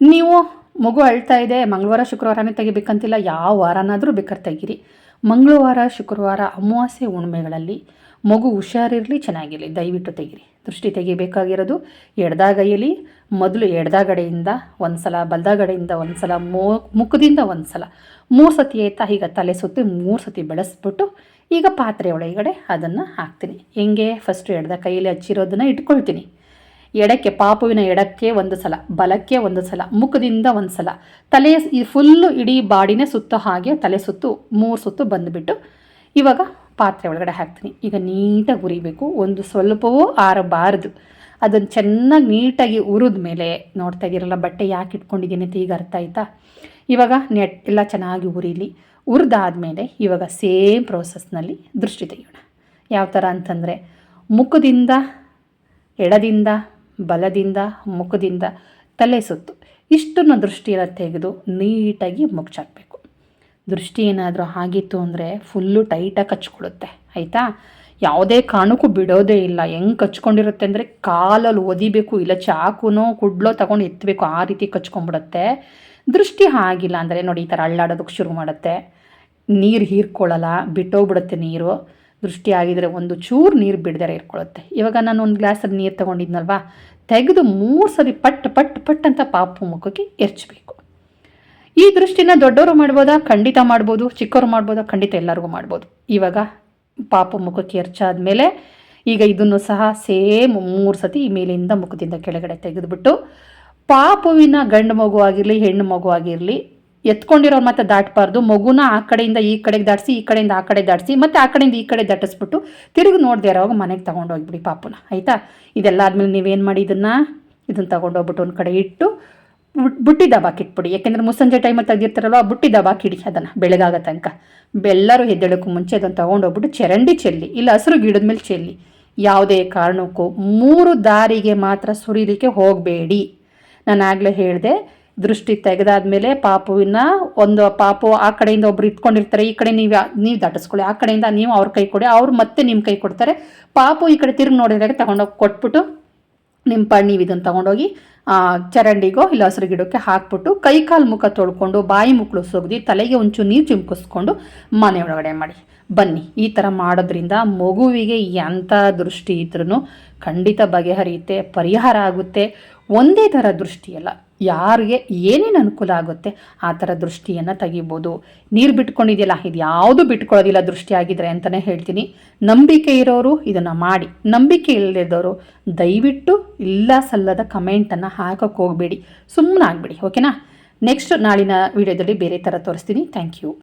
Speaker 1: ನೀವು ಮಗು ಅಳ್ತಾ ಇದೆ, ಮಂಗಳವಾರ, ಶುಕ್ರವಾರನೇ ತೆಗಿಬೇಕಂತಿಲ್ಲ, ಯಾವ ವಾರನಾದರೂ ಬೇಕಾದ್ರೆ ತೆಗೀರಿ. ಮಂಗಳವಾರ, ಶುಕ್ರವಾರ ಅಮಾವಾಸ್ಯೆ ಹುಣ್ಮೆಗಳಲ್ಲಿ ಮಗು ಹುಷಾರಿರಲಿ, ಚೆನ್ನಾಗಿರಲಿ, ದಯವಿಟ್ಟು ತೆಗೀರಿ. ದೃಷ್ಟಿ ತೆಗಿಬೇಕಾಗಿರೋದು. ಎಡ್ದಾಗೈಯಲ್ಲಿ ಮೊದಲು ಎಡ್ದಾಗಡೆಯಿಂದ ಒಂದು ಸಲ ಬಲ್ದಾಗಡೆಯಿಂದ ಒಂದು ಸಲ ಮೋ, ಮುಖದಿಂದ ಒಂದು ಸಲ ಮೂರು ಸತಿ ಆಯ್ತಾ ಈಗ ತಲೆ ಸುತ್ತಿ ಮೂರು ಸತಿ ಬೆಳೆಸ್ಬಿಟ್ಟು ಈಗ ಪಾತ್ರೆ ಒಳಗಡೆ ಅದನ್ನು ಹಾಕ್ತೀನಿ. ಹೆಂಗೆ ಫಸ್ಟು ಎಡ್ದ ಕೈಯಲ್ಲಿ ಹಚ್ಚಿರೋದನ್ನು ಇಟ್ಕೊಳ್ತೀನಿ. ಎಡಕ್ಕೆ, ಪಾಪುವಿನ ಎಡಕ್ಕೆ ಒಂದು ಸಲ, ಬಲಕ್ಕೆ ಒಂದು ಸಲ, ಮುಖದಿಂದ ಒಂದು ಸಲ. ತಲೆ ಫುಲ್ಲು ಇಡೀ ಬಾಡಿನೇ ಸುತ್ತೋ ಹಾಗೆ ತಲೆ ಸುತ್ತು ಮೂರು ಸುತ್ತು ಬಂದುಬಿಟ್ಟು ಇವಾಗ ಪಾತ್ರೆ ಒಳಗಡೆ ಹಾಕ್ತೀನಿ. ಈಗ ನೀಟಾಗಿ ಉರಿಬೇಕು ಒಂದು ಸ್ವಲ್ಪವೂ ಆರಬಾರ್ದು. ಅದನ್ನು ಚೆನ್ನಾಗಿ ನೀಟಾಗಿ ಉರಿದ ಮೇಲೆ ನೋಡ್ತಾ ಇದ್ದೀರಲ್ಲ ಬಟ್ಟೆ ಯಾಕೆ ಇಟ್ಕೊಂಡಿದ್ದೀನಿ ಅಂತ ಈಗ ಅರ್ಥ ಆಯ್ತಾ? ಇವಾಗ ನೆಟ್ ಎಲ್ಲ ಚೆನ್ನಾಗಿ ಉರಿಲಿ ಉರಿದಾದ್ಮೇಲೆ ಇವಾಗ ಸೇಮ್ ಪ್ರೋಸೆಸ್ನಲ್ಲಿ ದೃಷ್ಟಿ ತೆಗೆಯೋಣ. ಯಾವ ಥರ ಅಂತಂದರೆ, ಮುಖದಿಂದ, ಎಡದಿಂದ, ಬಲದಿಂದ, ಮುಖದಿಂದ ತಲೆ ಸುತ್ತು ಇಷ್ಟನ್ನು ದೃಷ್ಟಿಯನ್ನು ತೆಗೆದು ನೀಟಾಗಿ ಮುಗ್ಚಾಕಬೇಕು. ದೃಷ್ಟಿ ಏನಾದರೂ ಆಗಿತ್ತು ಅಂದರೆ ಫುಲ್ಲು ಟೈಟಾಗಿ ಕಚ್ಕೊಡುತ್ತೆ ಆಯಿತಾ? ಯಾವುದೇ ಕಾರಣಕ್ಕೂ ಬಿಡೋದೇ ಇಲ್ಲ. ಹೆಂಗೆ ಕಚ್ಕೊಂಡಿರುತ್ತೆ ಅಂದರೆ ಕಾಲಲ್ಲಿ ಒದಿಬೇಕು ಇಲ್ಲ ಚಾಕುನೋ ಕುಡ್ಲೋ ತಗೊಂಡು ಎತ್ತಬೇಕು ಆ ರೀತಿ ಕಚ್ಕೊಂಡ್ಬಿಡುತ್ತೆ ದೃಷ್ಟಿ ಆಗಿಲ್ಲ ಅಂದರೆ ನೋಡಿ ಈ ಥರ ಅಳ್ಳಾಡೋದಕ್ಕೆ ಶುರು ಮಾಡುತ್ತೆ. ನೀರು ಹೀರ್ಕೊಳ್ಳಲ್ಲ, ಬಿಟ್ಟೋಗ್ಬಿಡುತ್ತೆ ನೀರು. ದೃಷ್ಟಿ ಆಗಿದರೆ ಒಂದು ಚೂರು ನೀರು ಬಿಡದೆ ಇರ್ಕೊಳ್ಳುತ್ತೆ. ಇವಾಗ ನಾನು ಒಂದು ಗ್ಲಾಸಲ್ಲಿ ನೀರು ತೊಗೊಂಡಿದ್ನಲ್ವಾ? ತೆಗೆದು ಮೂರು ಸರಿ ಪಟ್ ಪಟ್ ಪಟ್ ಅಂತ ಪಾಪು ಮುಖಕ್ಕೆ ಎರ್ಚಬೇಕು. ಈ ದೃಷ್ಟಿನ ದೊಡ್ಡವರು ಮಾಡ್ಬೋದಾ? ಖಂಡಿತ ಮಾಡ್ಬೋದು. ಚಿಕ್ಕವರು ಮಾಡ್ಬೋದಾ? ಖಂಡಿತ ಎಲ್ಲರಿಗೂ ಮಾಡ್ಬೋದು. ಇವಾಗ ಪಾಪ ಮುಖಕ್ಕೆ ಎರ್ಚಾದ್ಮೇಲೆ ಈಗ ಇದನ್ನು ಸಹ ಸೇಮ್ ಮೂರು ಸತಿ ಈ ಮೇಲಿಂದ ಮುಖದಿಂದ ಕೆಳಗಡೆ ತೆಗೆದುಬಿಟ್ಟು ಪಾಪುವಿನ ಗಂಡು ಮಗು ಆಗಿರಲಿ, ಹೆಣ್ಣು ಮಗು ಆಗಿರಲಿ, ಎತ್ಕೊಂಡಿರೋರು ಮತ್ತೆ ದಾಟಬಾರ್ದು. ಮಗುನ ಆ ಕಡೆಯಿಂದ ಈ ಕಡೆಗೆ ದಾಟಿಸಿ, ಈ ಕಡೆಯಿಂದ ಆ ಕಡೆ ದಾಟಿಸಿ, ಮತ್ತೆ ಆ ಕಡೆಯಿಂದ ಈ ಕಡೆ ದಾಟಿಸ್ಬಿಟ್ಟು ತಿರುಗಿ ನೋಡದೆ ಇರೋವಾಗ ಮನೆಗೆ ತೊಗೊಂಡೋಗ್ಬಿಡಿ ಪಾಪುನ. ಆಯಿತಾ? ಇದೆಲ್ಲ ಆದಮೇಲೆ ನೀವೇನು ಮಾಡಿ ಇದನ್ನು? ಇದನ್ನು ತೊಗೊಂಡೋಗ್ಬಿಟ್ಟು ಒಂದು ಕಡೆ ಇಟ್ಟು ಬುಟ್ಟಿ ದಬಾಕಿಟ್ಬಿಡಿ ಯಾಕೆಂದರೆ ಮುಸ್ಸಂಜೆ ಟೈಮಲ್ಲಿ ತೆಗೆದಿರ್ತಾರಲ್ವ, ಆ ಬುಟ್ಟಿ ದಬಾಕಿಡಿ ಅದನ್ನು ಬೆಳಗಾಗ ತನಕ. ಬೆಲ್ಲರೂ ಹೆದ್ದೇಳಕ್ಕೂ ಮುಂಚೆ ಅದನ್ನು ತೊಗೊಂಡೋಗ್ಬಿಟ್ಟು ಚರಂಡಿ ಚೆಲ್ಲಿ, ಇಲ್ಲ ಹಸಿರು ಗಿಡದ ಮೇಲೆ ಚೆಲ್ಲಿ, ಯಾವುದೇ ಕಾರಣಕ್ಕೂ ಮೂರು ದಾರಿಗೆ ಮಾತ್ರ ಸುರಿಲಿಕ್ಕೆ ಹೋಗಬೇಡಿ. ನಾನು ಆಗಲೇ ಹೇಳಿದೆ, ದೃಷ್ಟಿ ತೆಗೆದಾದ್ಮೇಲೆ ಪಾಪುವಿನ ಒಂದು ಪಾಪು ಆ ಕಡೆಯಿಂದ ಒಬ್ರು ಇಟ್ಕೊಂಡಿರ್ತಾರೆ, ಈ ಕಡೆ ನೀವು ನೀವು ದಾಟಿಸ್ಕೊಳ್ಳಿ, ಆ ಕಡೆಯಿಂದ ನೀವು ಅವ್ರ ಕೈ ಕೊಡಿ, ಅವ್ರು ಮತ್ತೆ ನಿಮ್ಮ ಕೈ ಕೊಡ್ತಾರೆ. ಪಾಪು ಈ ಕಡೆ ತಿರುಗಿ ನೋಡಿದಾಗ ತಗೊಂಡೋಗಿ ಕೊಟ್ಬಿಟ್ಟು ನಿಮ್ಮ ಪಾಡ್ ನೀವು ಇದನ್ನು ತೊಗೊಂಡೋಗಿ ಚರಂಡಿಗೋ ಇಲ್ಲ ಹಸಿರು ಗಿಡಕ್ಕೆ ಹಾಕ್ಬಿಟ್ಟು ಕೈ ಕಾಲು ಮುಖ ತೊಳ್ಕೊಂಡು, ಬಾಯಿ ಮುಕ್ಕಳು ಸೊಗದಿ, ತಲೆಗೆ ಒಂಚೂರು ನೀರು ಚಿಮ್ಕಿಸ್ಕೊಂಡು ಮನೆ ಒಳಗಡೆ ಮಾಡಿ. ಬನ್ನಿ, ಈ ಥರ ಮಾಡೋದ್ರಿಂದ ಮಗುವಿಗೆ ಎಂಥ ದೃಷ್ಟಿ ಇದ್ರೂ ಖಂಡಿತ ಬಗೆಹರಿಯುತ್ತೆ, ಪರಿಹಾರ ಆಗುತ್ತೆ. ಒಂದೇ ಥರ ದೃಷ್ಟಿಯಲ್ಲ ಯಾರಿಗೆ ಏನೇನು ಅನುಕೂಲ ಆಗುತ್ತೆ, ಆ ಥರ ದೃಷ್ಟಿಯನ್ನು ತೆಗಿಬೋದು. ನೀರು ಬಿಟ್ಕೊಂಡಿದೆಯಲ್ಲ ಇದು ಯಾವುದು ಬಿಟ್ಕೊಳ್ಳೋದಿಲ್ಲ ದೃಷ್ಟಿ ಆಗಿದ್ರೆ ಅಂತಲೇ ಹೇಳ್ತೀನಿ. ನಂಬಿಕೆ ಇರೋರು ಇದನ್ನು ಮಾಡಿ. ನಂಬಿಕೆ ಇಲ್ಲದಿದ್ದವರು ದಯವಿಟ್ಟು ಇಲ್ಲ ಸಲ್ಲದ ಕಮೆಂಟನ್ನು ಹಾಕೋಕೆ ಹೋಗಬೇಡಿ. ಸುಮ್ಮನೆ ಆಗಿಬಿಡಿ ಓಕೆನಾ ನೆಕ್ಸ್ಟ್ ನಾಳಿನ ವಿಡಿಯೋದಲ್ಲಿ ಬೇರೆ ಥರ ತೋರಿಸ್ತೀನಿ. Thank you